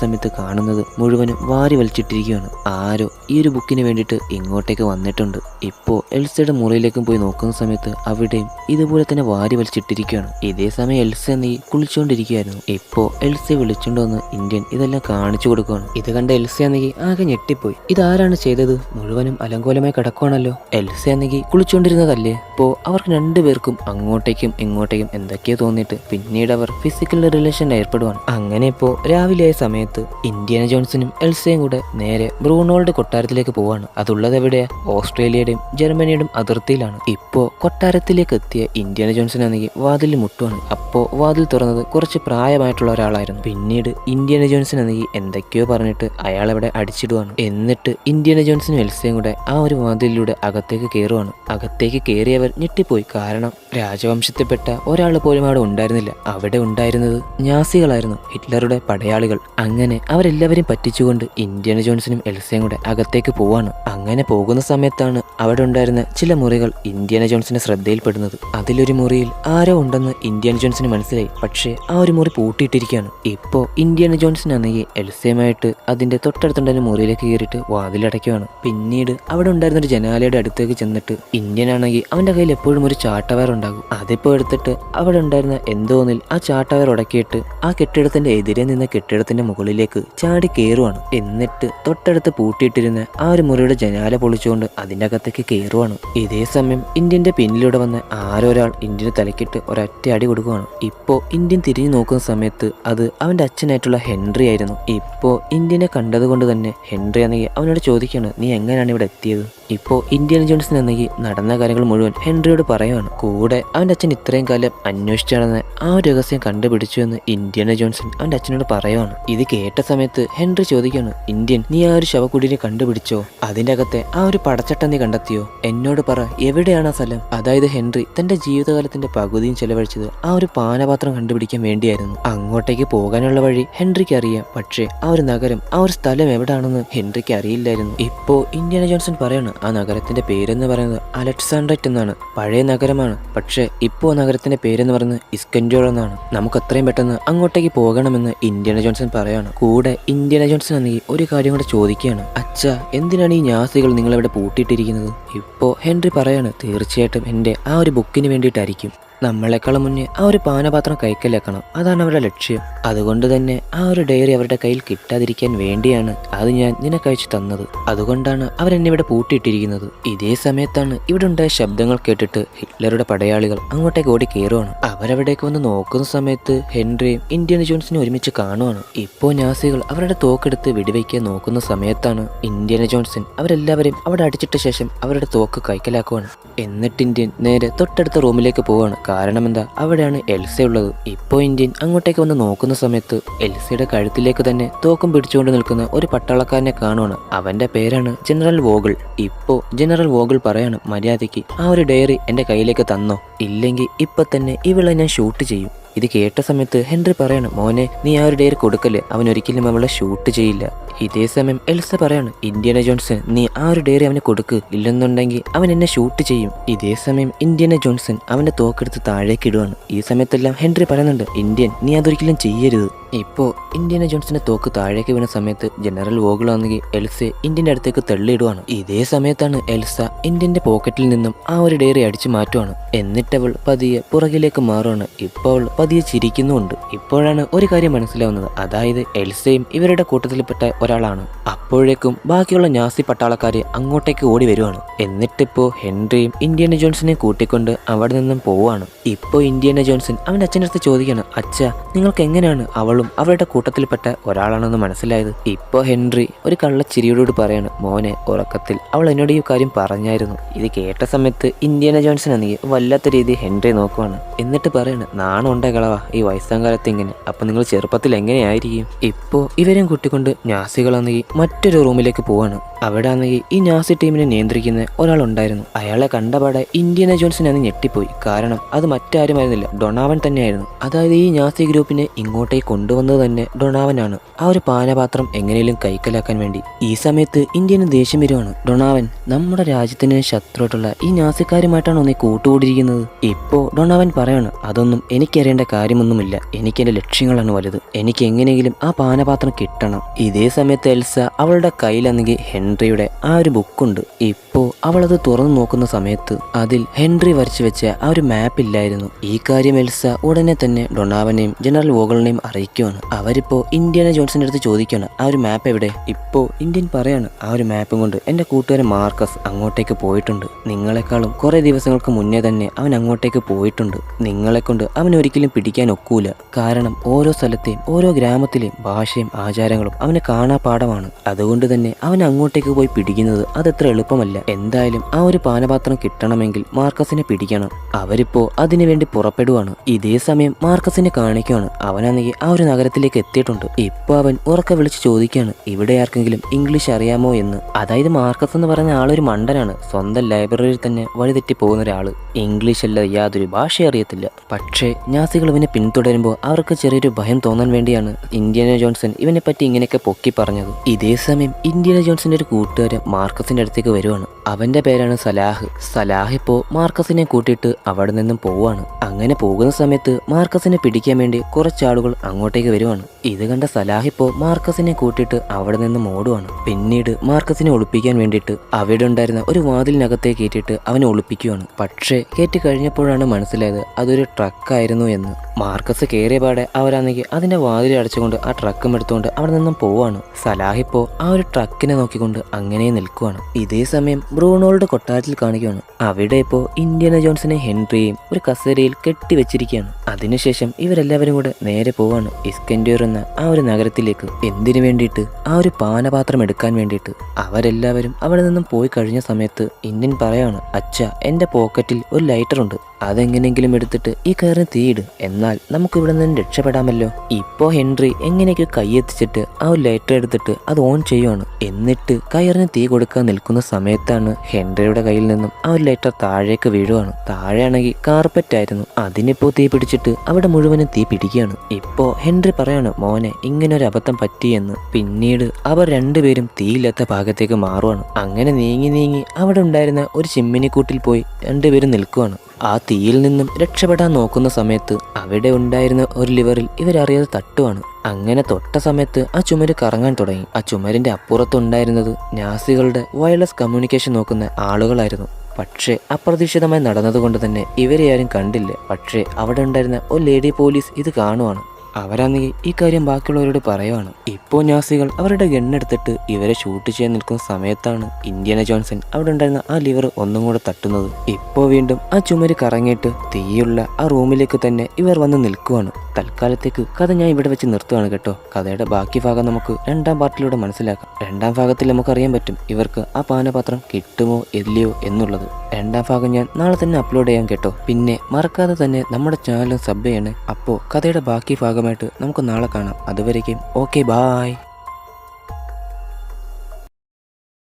സമയത്ത് കാണുന്നത് മുഴുവനും വാരി വലിച്ചിട്ടിരിക്കുകയാണ്. ആരോ ഈ ഒരു ബുക്കിന് വേണ്ടിയിട്ട് ഇങ്ങോട്ടേക്ക് വന്നിട്ടുണ്ട്. ഇപ്പോ എൽസയുടെ മുറിയിലേക്കും പോയി നോക്കുന്ന സമയത്ത് അവിടെയും ഇതുപോലെ തന്നെ വാരി വലിച്ചിട്ടിരിക്കുകയാണ്. ഇതേ സമയം എൽസ നീ കുളിച്ചുകൊണ്ടിരിക്കുകയായിരുന്നു ഇപ്പോ എൽസയെ വിളിച്ചുകൊണ്ട് വന്ന് ഇന്ത്യൻ ഇതെല്ലാം കാണിച്ചു കൊടുക്കുകയാണ്. ഇത് കണ്ട എൽസ നീ ആകെ ഞെട്ടിപ്പോയി. ഇതാരാണ് ചെയ്തത്? മുഴുവനും അലങ്കോലമായി കിടക്കുവാണല്ലോ. എൽസ നീ കുളിച്ചുകൊണ്ടിരുന്നതല്ലേ ഇപ്പോ രണ്ടുപേർക്കും അങ്ങോട്ടേക്കും ഇങ്ങോട്ടേക്കും എന്തൊക്കെയോ തോന്നിയിട്ട് പിന്നീട് അവർ ഫിസിക്കൽ റിലേഷൻ ഏർപ്പെടുവാണ്. അങ്ങനെ ഇപ്പോ രാവിലെ സമയത്ത് ഇന്ത്യാന ജോൺസനും എൽസയും കൂടെ നേരെ ബ്രൂണോൾഡ് കൊട്ടാരത്തിലേക്ക് പോവാണ്. അതുള്ളത് എവിടെയാ? ഓസ്ട്രേലിയയുടെയും ജർമ്മനിയുടെയും അതിർത്തിയിലാണ്. ഇപ്പോ കൊട്ടാരത്തിലേക്ക് എത്തിയ ഇന്ത്യാന ജോൺസൺ ആണെങ്കിൽ വാതിൽ മുട്ടുവാണ്. അപ്പോ വാതിൽ തുറന്നത് കുറച്ച് പ്രായമായിട്ടുള്ള ഒരാളായിരുന്നു. പിന്നീട് ഇന്ത്യാന ജോൺസൺ ആണെങ്കിൽ എന്തൊക്കെയോ പറഞ്ഞിട്ട് അയാൾ അവിടെ അടിച്ചിടുവാണ്. എന്നിട്ട് ഇന്ത്യാന ജോൺസനും എൽസയും കൂടെ ആ ഒരു വാതിലിലൂടെ അകത്തേക്ക് കയറുവാണ് അകത്തേക്ക് കയറിയവർ ഞെട്ടിപ്പോയി. കാരണം രാജവംശത്തിൽപ്പെട്ട ഒരാൾ പോലും അവിടെ ഉണ്ടായിരുന്നില്ല. അവിടെ ഉണ്ടായിരുന്നത് ഞാസികളായിരുന്നു ഹിറ്റ്ലറുടെ പടയാളികൾ. അങ്ങനെ അവരെല്ലാവരും പറ്റിച്ചുകൊണ്ട് ഇന്ത്യൻ ജോൺസണും എൽസയും കൂടെ അകത്തേക്ക് പോവാണ്. അങ്ങനെ പോകുന്ന സമയത്താണ് അവിടെ ഉണ്ടായിരുന്ന ചില മുറികൾ ഇന്ത്യൻ ജോൺസിന്റെ ശ്രദ്ധയിൽപ്പെടുന്നത്. അതിലൊരു മുറിയിൽ ആരോ ഉണ്ടെന്ന് ഇന്ത്യൻ ജോൺസിന് മനസ്സിലായി. പക്ഷേ ആ ഒരു മുറി പൂട്ടിയിട്ടിരിക്കുകയാണ്. ഇപ്പോ ഇന്ത്യൻ ജോൺസൺ ആണെങ്കിൽ എൽസയുമായിട്ട് അതിന്റെ തൊട്ട തൊട്ടടുത്തുണ്ടായിരുന്ന മുറിയിലേക്ക് കയറിയിട്ട് വാതിലടയ്ക്കുകയാണ്. പിന്നീട് അവിടെ ഉണ്ടായിരുന്ന ഒരു ജനാലയുടെ അടുത്തേക്ക് ചെന്നിട്ട് ഇന്ത്യൻ ആണെങ്കിൽ അവന്റെ കയ്യിൽ എപ്പോഴും ഒരു ചാട്ടവർ ഉണ്ടാകും. അതിപ്പോ എടുത്തിട്ട് അവിടെ ഉണ്ടായിരുന്ന എന്തോന്നിൽ ആ ചാട്ടവയർ ഉടക്കിയിട്ട് ആ കെട്ടിടത്തിന്റെ എതിരെ നിന്ന കെട്ടിടത്തിന്റെ മുകളിലേക്ക് ചാടി കയറുവാണ് എന്നിട്ട് തൊട്ടടുത്ത് പൂട്ടിയിട്ടിരുന്ന ആ ഒരു മുറിയുടെ ജനാല പൊളിച്ചുകൊണ്ട് അതിന്റെ അകത്തേക്ക് കയറുവാണ് ഇതേ സമയം ഇന്ത്യന്റെ പിന്നിലൂടെ വന്ന ആരൊരാൾ ഇന്ത്യന് തലക്കിട്ട് ഒരൊറ്റ അടി കൊടുക്കുവാണ്. ഇപ്പോ ഇന്ത്യൻ തിരിഞ്ഞു നോക്കുന്ന സമയത്ത് അത് അവന്റെ അച്ഛനായിട്ടുള്ള ഹെൻറി ആയിരുന്നു. ഇപ്പോ ഇന്ത്യനെ കണ്ടതുകൊണ്ട് തന്നെ ഹെൻറി ആണെങ്കിൽ അവനോട് ചോദിക്കാണ് നീ എങ്ങനെയാണ് ഇവിടെ എത്തിയത്? ഇപ്പോ ഇന്ത്യൻ ജോൺസൺ ആണെങ്കിൽ നടന്ന കാര്യങ്ങൾ മുഴുവൻ ഹെൻറിയോട് പറയുവാണ്. കൂടെ അവന്റെ അച്ഛൻ ഇത്രയും കാലം അന്വേഷിച്ചു നടന്ന് ആ ഒരു രഹസ്യം കണ്ടുപിടിച്ചു എന്ന് ഇന്ത്യൻ ജോൺസൺ അവന്റെ അച്ഛനോട് പറയുവാണ്. ഇത് കേട്ട സമയത്ത് ഹെൻറി ചോദിക്കാണ് ഇന്ത്യൻ നീ ആ ഒരു ശവക്കുടീനെ കണ്ടുപിടിച്ചോ? അതിന്റെ അകത്തെ ആ ഒരു പടച്ചട്ട നീ കണ്ടെത്തിയോ? എന്നോട് പറ എവിടെയാണ് ആ സ്ഥലം? അതായത് ഹെൻറി തന്റെ ജീവിതകാലത്തിന്റെ പകുതിയും ചെലവഴിച്ചത് ആ ഒരു പാനപാത്രം കണ്ടുപിടിക്കാൻ വേണ്ടിയായിരുന്നു. അങ്ങോട്ടേക്ക് പോകാനുള്ള വഴി ഹെൻറിക്ക് അറിയാം. പക്ഷേ ആ ഒരു നഗരം ആ ഒരു സ്ഥലം എവിടെയാണെന്ന് ഹെൻറിക്ക് അറിയില്ലായിരുന്നു. ഇപ്പോ ഇന്ത്യൻ ജോൺസൺ പറയാണ് ആ നഗരത്തിന്റെ പേരെന്ന് പറയുന്നത് അലക്സാണ്ട്രറ്റ് എന്നാണ്. പഴയ നഗരമാണ്. പക്ഷേ ഇപ്പോൾ നഗരത്തിന്റെ പേരെന്ന് പറയുന്നത് ഇസ്കൻജോൾ എന്നാണ്. നമുക്ക് അത്രയും പെട്ടെന്ന് അങ്ങോട്ടേക്ക് പോകണമെന്ന് ഇന്ത്യന ജോൺസൺ പറയാണ്. കൂടെ ഇന്ത്യന ജോൺസൺ ആണെങ്കിൽ ഒരു കാര്യം കൂടെ ചോദിക്കുകയാണ്. അച്ഛ എന്തിനാണ് ഈ ഞാസികൾ നിങ്ങളിവിടെ പൂട്ടിയിട്ടിരിക്കുന്നത്? ഇപ്പോൾ ഹെൻറി പറയാണ് തീർച്ചയായിട്ടും എന്റെ ആ ഒരു ബുക്കിന് വേണ്ടിയിട്ടായിരിക്കും. നമ്മളെക്കാളും മുന്നേ ആ ഒരു പാനപാത്രം കൈക്കലാക്കണം. അതാണ് അവരുടെ ലക്ഷ്യം. അതുകൊണ്ട് തന്നെ ആ ഒരു ഡയറി അവരുടെ കയ്യിൽ കിട്ടാതിരിക്കാൻ വേണ്ടിയാണ് അത് ഞാൻ നിനക്ക് അയച്ചു തന്നത്. അതുകൊണ്ടാണ് അവരെന്നെ ഇവിടെ പൂട്ടിയിട്ടിരിക്കുന്നത്. ഇതേ സമയത്താണ് ഇവിടെ ഉണ്ടായ ശബ്ദങ്ങൾ കേട്ടിട്ട് ഹിറ്റ്ലറുടെ പടയാളികൾ അങ്ങോട്ടേക്ക് ഓടി കയറുവാണ്. അവരവിടേക്ക് വന്ന് നോക്കുന്ന സമയത്ത് ഹെൻറിയും ഇന്ത്യൻ ജോൺസിനെ ഒരുമിച്ച് കാണുവാണ്. ഇപ്പോൾ നാസികൾ അവരുടെ തോക്കെടുത്ത് വെടിവെക്കാൻ നോക്കുന്ന സമയത്താണ് ഇന്ത്യൻ ജോൺസൺ അവരെല്ലാവരെയും അവിടെ അടിച്ചിട്ട ശേഷം അവരുടെ തോക്ക് കൈക്കലാക്കുവാണ്. എന്നിട്ട് ഇന്ത്യൻ നേരെ തൊട്ടടുത്ത റൂമിലേക്ക് പോവാണ്. കാരണം എന്താ അവിടെയാണ് എൽസ ഉള്ളത്. ഇപ്പോൾ ഇന്ത്യൻ അങ്ങോട്ടേക്ക് വന്ന് നോക്കുന്ന സമയത്ത് എൽസയുടെ കഴുത്തിലേക്ക് തന്നെ തോക്കും പിടിച്ചുകൊണ്ട് നിൽക്കുന്ന ഒരു പട്ടാളക്കാരനെ കാണുവാണ്. അവന്റെ പേരാണ് ജനറൽ വോഗിൾ. ഇപ്പോ ജനറൽ വോഗിൾ പറയാണ് മര്യാദയ്ക്ക് ആ ഒരു ഡയറി എന്റെ കയ്യിലേക്ക് തന്നോ? ഇല്ലെങ്കിൽ ഇപ്പൊ തന്നെ ഇവളെ ഞാൻ ഷൂട്ട് ചെയ്യും. ഇത് കേട്ട സമയത്ത് ഹെൻറി പറയാണ് മോനെ നീ ആ ഒരു ഡയറി കൊടുക്കല്ലേ? അവൻ ഒരിക്കലും അവളെ ഷൂട്ട് ചെയ്യില്ല. ഇതേ സമയം എൽസ പറയാണ് ഇന്ത്യന ജോൺസൺ നീ ആ ഒരു ഡയറി അവന് കൊടുക്ക്. ഇല്ലെന്നുണ്ടെങ്കിൽ അവൻ എന്നെ ഷൂട്ട് ചെയ്യും. ഇതേ സമയം ഇന്ത്യന ജോൺസൺ അവന്റെ തോക്കെടുത്ത് താഴേക്ക് ഇടുവാണ്. ഈ സമയത്തെല്ലാം ഹെൻറി പറയുന്നുണ്ട് ഇന്ത്യൻ നീ അതൊരിക്കലും ചെയ്യരുത്. ഇപ്പോ ഇന്ത്യന ജോൺസന്റെ തോക്ക് താഴേക്ക് വീണ സമയത്ത് ജനറൽ വോഗിളാണെങ്കിൽ എൽസെ ഇന്ത്യന്റെ അടുത്തേക്ക് തള്ളിയിടുവാണ്. ഇതേ സമയത്താണ് എൽസ ഇന്ത്യന്റെ പോക്കറ്റിൽ നിന്നും ആ ഒരു ഡയറി അടിച്ചു മാറ്റുവാണ്. എന്നിട്ടവൾ പതിയെ പുറകിലേക്ക് മാറുവാണ്. ഇപ്പോൾ അവൾ പതിയെ ചിരിക്കുന്നുമുണ്ട് ഇപ്പോഴാണ് ഒരു കാര്യം മനസ്സിലാവുന്നത്. അതായത് എൽസയും ഇവരുടെ കൂട്ടത്തിൽപ്പെട്ട ഒരാളാണ്. അപ്പോഴേക്കും ബാക്കിയുള്ള നാസി പട്ടാളക്കാർ അങ്ങോട്ടേക്ക് ഓടി വരുവാണ്. എന്നിട്ടിപ്പോ ഹെൻറിയും ഇന്ത്യന ജോൺസിനെ കൂട്ടിക്കൊണ്ട് അവിടെ നിന്നും പോവാണ് ഇപ്പോ ഇന്ത്യന ജോൺസൺ അവന്റെ അച്ഛന്റെ അടുത്ത് ചോദിക്കാണ് അച്ഛ നിങ്ങൾക്ക് എങ്ങനെയാണ് അവളും അവരുടെ കൂട്ടത്തിൽപ്പെട്ട ഒരാളാണെന്ന് മനസ്സിലായത്? ഇപ്പോ ഹെൻറി ഒരു കള്ളച്ചിരിയോടോട് പറയാണ് മോനെ ഉറക്കത്തിൽ അവൾ എന്നോട് ഈ കാര്യം പറഞ്ഞായിരുന്നു. ഇത് കേട്ട സമയത്ത് ഇന്ത്യന ജോൺസൺ ആണെങ്കിൽ വല്ലാത്ത രീതി ഹെൻറി നോക്കുവാണ്. എന്നിട്ട് പറയാണ് നാണം കളവാ ഈ വയസ്സാം കാലത്ത് ഇങ്ങനെ. അപ്പൊ നിങ്ങൾ ചെറുപ്പത്തിൽ എങ്ങനെയായിരിക്കും? ഇപ്പോ ഇവരെയും കൂട്ടിക്കൊണ്ട് നാസികളാണെങ്കിൽ മറ്റൊരു റൂമിലേക്ക് പോവാണ്. അവിടെ ആണെങ്കിൽ ഈ നാസി ടീമിനെ നിയന്ത്രിക്കുന്ന ഒരാളുണ്ടായിരുന്നു. അയാളെ കണ്ടപാടെ ഇന്ത്യന ജോൺസൺ അന്ന് ഞെട്ടിപ്പോയി. കാരണം അത് മറ്റാരുമായിരുന്നില്ല. ഡൊണാവൻ തന്നെയായിരുന്നു. അതായത് ഈ നാസി ഗ്രൂപ്പിനെ ഇങ്ങോട്ടേക്ക് കൊണ്ടുവന്നത് തന്നെ ഡൊണാവനാണ്. ആ ഒരു പാനപാത്രം എങ്ങനെയും കൈക്കലാക്കാൻ വേണ്ടി. ഈ സമയത്ത് ഇന്ത്യന് ദേഷ്യം വരുവാണ്. ഡൊണാവൻ നമ്മുടെ രാജ്യത്തിന് ശത്രുവായിട്ടുള്ള ഈ നാസിക്കാരുമായിട്ടാണോ നീ കൂട്ടുകൂടിയിരിക്കുന്നത്? ഇപ്പോ ഡൊണാവൻ പറയാണ് അതൊന്നും എനിക്കറിയേണ്ട കാര്യമൊന്നുമില്ല. എനിക്ക് എന്റെ ലക്ഷ്യങ്ങളാണ് വലുത്. എനിക്ക് എങ്ങനെയെങ്കിലും ആ പാനപാത്രം കിട്ടണം. ഇതേ സമയത്ത് എൽസ അവളുടെ കയ്യിലാണെങ്കിൽ ഹെൻറിയുടെ ആ ഒരു ബുക്കുണ്ട്. ഇപ്പോ അവളത് തുറന്നു നോക്കുന്ന സമയത്ത് അതിൽ ഹെൻറി വരച്ചു വെച്ച ആ ഒരു മാപ്പ് ഇല്ലായിരുന്നു. ഈ കാര്യം എൽസ ഉടനെ തന്നെ ഡൊണാവനെയും ജനറൽ വോഗളിനെയും അറിയിക്കുവാണ്. അവരിപ്പോ ഇന്ത്യനെ ജോൺസിന്റെ അടുത്ത് ചോദിക്കുകയാണ് ആ ഒരു മാപ്പ് എവിടെ? ഇപ്പോ ഇന്ത്യൻ പറയാണ് ആ ഒരു മാപ്പും കൊണ്ട് എന്റെ കൂട്ടുകാരൻ മാർക്കസ് അങ്ങോട്ടേക്ക് പോയിട്ടുണ്ട്. നിങ്ങളെക്കാളും കുറേ ദിവസങ്ങൾക്ക് മുന്നേ തന്നെ അവൻ അങ്ങോട്ടേക്ക് പോയിട്ടുണ്ട്. നിങ്ങളെ കൊണ്ട് അവൻ ഒരിക്കലും പിടിക്കാൻ ഒക്കൂല. കാരണം ഓരോ സ്ഥലത്തെയും ഓരോ ഗ്രാമത്തിലെയും ഭാഷയും ആചാരങ്ങളും അവന് കാണാപാഠമാണ്. അതുകൊണ്ട് തന്നെ അവൻ അങ്ങോട്ടേക്ക് പോയി പിടിക്കുന്നത് അതത്ര എളുപ്പമല്ല. എന്തായാലും ആ ഒരു പാനപാത്രം കിട്ടണമെങ്കിൽ മാർക്കസിനെ പിടിക്കണം. അവരിപ്പോ അതിനുവേണ്ടി പുറപ്പെടുവാണ്. ഇതേ സമയം മാർക്കസിനെ കാണിക്കുകയാണ് അവനാണെങ്കിൽ ആ ഒരു നഗരത്തിലേക്ക് എത്തിയിട്ടുണ്ട്. ഇപ്പൊ അവൻ ഉറക്കെ വിളിച്ച് ചോദിക്കുകയാണ് ഇവിടെ ആർക്കെങ്കിലും ഇംഗ്ലീഷ് അറിയാമോ എന്ന്? അതായത് മാർക്കസ് എന്ന് പറയുന്ന ആളൊരു മണ്ടനാണ്. സ്വന്തം ലൈബ്രറിയിൽ തന്നെ വഴിതെറ്റി പോകുന്ന ഒരാൾ ഇംഗ്ലീഷ് അല്ലാതെ യാതൊരു ഭാഷ അറിയത്തില്ല. പക്ഷേ നാസികൾ ഇവനെ പിന്തുടരുമ്പോൾ അവർക്ക് ചെറിയൊരു ഭയം തോന്നാൻ വേണ്ടിയാണ് ഇന്ത്യന ജോൺസൺ ഇവനെ പറ്റി ഇങ്ങനെയൊക്കെ പൊക്കി പറഞ്ഞത്. ഇതേ സമയം ഇന്ത്യന ജോൺസന്റെ ഒരു കൂട്ടുകാരൻ മാർക്കസിന്റെ അടുത്തേക്ക് വരുവാണ്. അവന്റെ പേരാണ് സലാഹ്. സലാഹ് ഇപ്പോ മാർക്കസിനെ കൂട്ടിയിട്ട് അവിടെ നിന്നും പോവാണ് അങ്ങനെ പോകുന്ന സമയത്ത് മാർക്കസിനെ പിടിക്കാൻ വേണ്ടി കുറച്ചാളുകൾ അങ്ങോട്ടേക്ക് വരുവാണ്. ഇത് കണ്ട സലാഹിപ്പോ മാർക്കസിനെ കൂട്ടിയിട്ട് അവിടെ നിന്ന് മോടുവാണ്. പിന്നീട് മാർക്കസിനെ ഒളിപ്പിക്കാൻ വേണ്ടിയിട്ട് അവിടെ ഉണ്ടായിരുന്ന ഒരു വാതിലിനകത്തെ കയറ്റിയിട്ട് അവനെ ഒളിപ്പിക്കുവാണ്. പക്ഷേ കയറ്റി കഴിഞ്ഞപ്പോഴാണ് മനസ്സിലായത് അതൊരു ട്രക്കായിരുന്നു എന്ന്. മാർക്കസ് കയറിയ പാടെ അവരാണെങ്കിൽ അതിന്റെ വാതിൽ അടച്ചുകൊണ്ട് ആ ട്രക്കും എടുത്തുകൊണ്ട് അവിടെ നിന്നും പോവാണ്. സലാഹിപ്പോ ആ ഒരു ട്രക്കിനെ നോക്കിക്കൊണ്ട് അങ്ങനെ നിൽക്കുവാണ്. ഇതേ സമയം ബ്രൂണോളുടെ കൊട്ടാരത്തിൽ കാണിക്കുകയാണ് അവിടെ ഇപ്പോ ഇന്ത്യന ജോൺസിനെ ഹെൻറിയും ഒരു കസേരയിൽ കെട്ടിവെച്ചിരിക്കുകയാണ്. അതിനുശേഷം ഇവരെല്ലാവരും കൂടെ നേരെ പോവാണ്. ഇസ്കൻഡ്യൂർ ആ ഒരു നഗരത്തിലേക്ക് എന്തിനു വേണ്ടിയിട്ട്? ആ ഒരു പാനപാത്രം എടുക്കാൻ വേണ്ടിയിട്ട്. അവരെല്ലാവരും അവിടെ നിന്നും പോയി കഴിഞ്ഞ സമയത്ത് ഇന്ത്യൻ പറയാണ് അച്ഛ എന്റെ പോക്കറ്റിൽ ഒരു ലൈറ്റർ ഉണ്ട് അതെങ്ങനെയെങ്കിലും എടുത്തിട്ട് ഈ കയറിന് തീയിട്. എന്നാൽ നമുക്ക് ഇവിടെ നിന്ന് രക്ഷപ്പെടാമല്ലോ. ഇപ്പോ ഹെൻറി എങ്ങനെയൊക്കെ കൈയെത്തിച്ചിട്ട് ആ ഒരു ലൈറ്റർ എടുത്തിട്ട് അത് ഓൺ ചെയ്യുവാണ്. എന്നിട്ട് കയറിന് തീ കൊടുക്കാൻ നിൽക്കുന്ന സമയത്താണ് ഹെൻറിയുടെ കയ്യിൽ നിന്നും ആ ഒരു ലൈറ്റർ താഴേക്ക് വീഴുവാണ്. താഴെയാണെങ്കിൽ കാർപ്പറ്റ് ആയിരുന്നു. അതിനിപ്പോ തീ പിടിച്ചിട്ട് അവിടെ മുഴുവനും തീ പിടിക്കുകയാണ്. ഇപ്പോ ഹെൻറി പറയാണ് മോനെ ഇങ്ങനെ ഒരു അബദ്ധം പറ്റിയെന്ന്. പിന്നീട് അവർ രണ്ടുപേരും തീയില്ലാത്ത ഭാഗത്തേക്ക് മാറുവാണ്. അങ്ങനെ നീങ്ങി നീങ്ങി അവിടെ ഉണ്ടായിരുന്ന ഒരു ചിമ്മിനിക്കൂട്ടിൽ പോയി രണ്ടുപേരും നിൽക്കുവാണ്. ആ തീയിൽ നിന്നും രക്ഷപ്പെടാൻ നോക്കുന്ന സമയത്ത് അവിടെ ഉണ്ടായിരുന്ന ഒരു ലിവറിൽ ഇവരറിയാതെ തട്ടുവാണ്. അങ്ങനെ തൊട്ട സമയത്ത് ആ ചുമര് കറങ്ങാൻ തുടങ്ങി. ആ ചുമരിന്റെ അപ്പുറത്തുണ്ടായിരുന്നത് നാസികളുടെ വയർലെസ് കമ്മ്യൂണിക്കേഷൻ നോക്കുന്ന ആളുകളായിരുന്നു. പക്ഷേ അപ്രതീക്ഷിതമായി നടന്നതുകൊണ്ട് തന്നെ ഇവരെ ആരും കണ്ടില്ല. പക്ഷേ അവിടെ ഉണ്ടായിരുന്ന ഒരു ലേഡി പോലീസ് ഇത് കാണുവാണ്. അവരാണെങ്കിൽ ഈ കാര്യം ബാക്കിയുള്ളവരോട് പറയുവാണ്. ഇപ്പോൾ നാസികൾ അവരുടെ ഗണ്ണെടുത്തിട്ട് ഇവരെ ഷൂട്ട് ചെയ്യാൻ നിൽക്കുന്ന സമയത്താണ് ഇന്ത്യന ജോൺസൺ അവിടെ ഉണ്ടായിരുന്ന ആ ലിവർ ഒന്നും കൂടെ തട്ടുന്നത്. ഇപ്പോൾ വീണ്ടും ആ ചുമര് കറങ്ങിയിട്ട് തീയുള്ള ആ റൂമിലേക്ക് തന്നെ ഇവർ വന്ന് നിൽക്കുവാണ്. തൽക്കാലത്തേക്ക് കഥ ഞാൻ ഇവിടെ വെച്ച് നിർത്തുവാണ് കേട്ടോ. കഥയുടെ ബാക്കി ഭാഗം നമുക്ക് രണ്ടാം പാർട്ടിലൂടെ മനസ്സിലാക്കാം. രണ്ടാം ഭാഗത്തിൽ നമുക്ക് അറിയാൻ പറ്റും ഇവർക്ക് ആ പാനപാത്രം കിട്ടുമോ ഇല്ലയോ എന്നുള്ളത്. രണ്ടാം ഭാഗം ഞാൻ നാളെ തന്നെ അപ്ലോഡ് ചെയ്യാം കേട്ടോ. പിന്നെ മറക്കാതെ തന്നെ നമ്മുടെ ചാനൽ സബ് ചെയ്യണേ. അപ്പോൾ കഥയുടെ ബാക്കി ഭാഗമായിട്ട് നമുക്ക് നാളെ കാണാം. അതുവരേക്കും ഓക്കെ ബായ്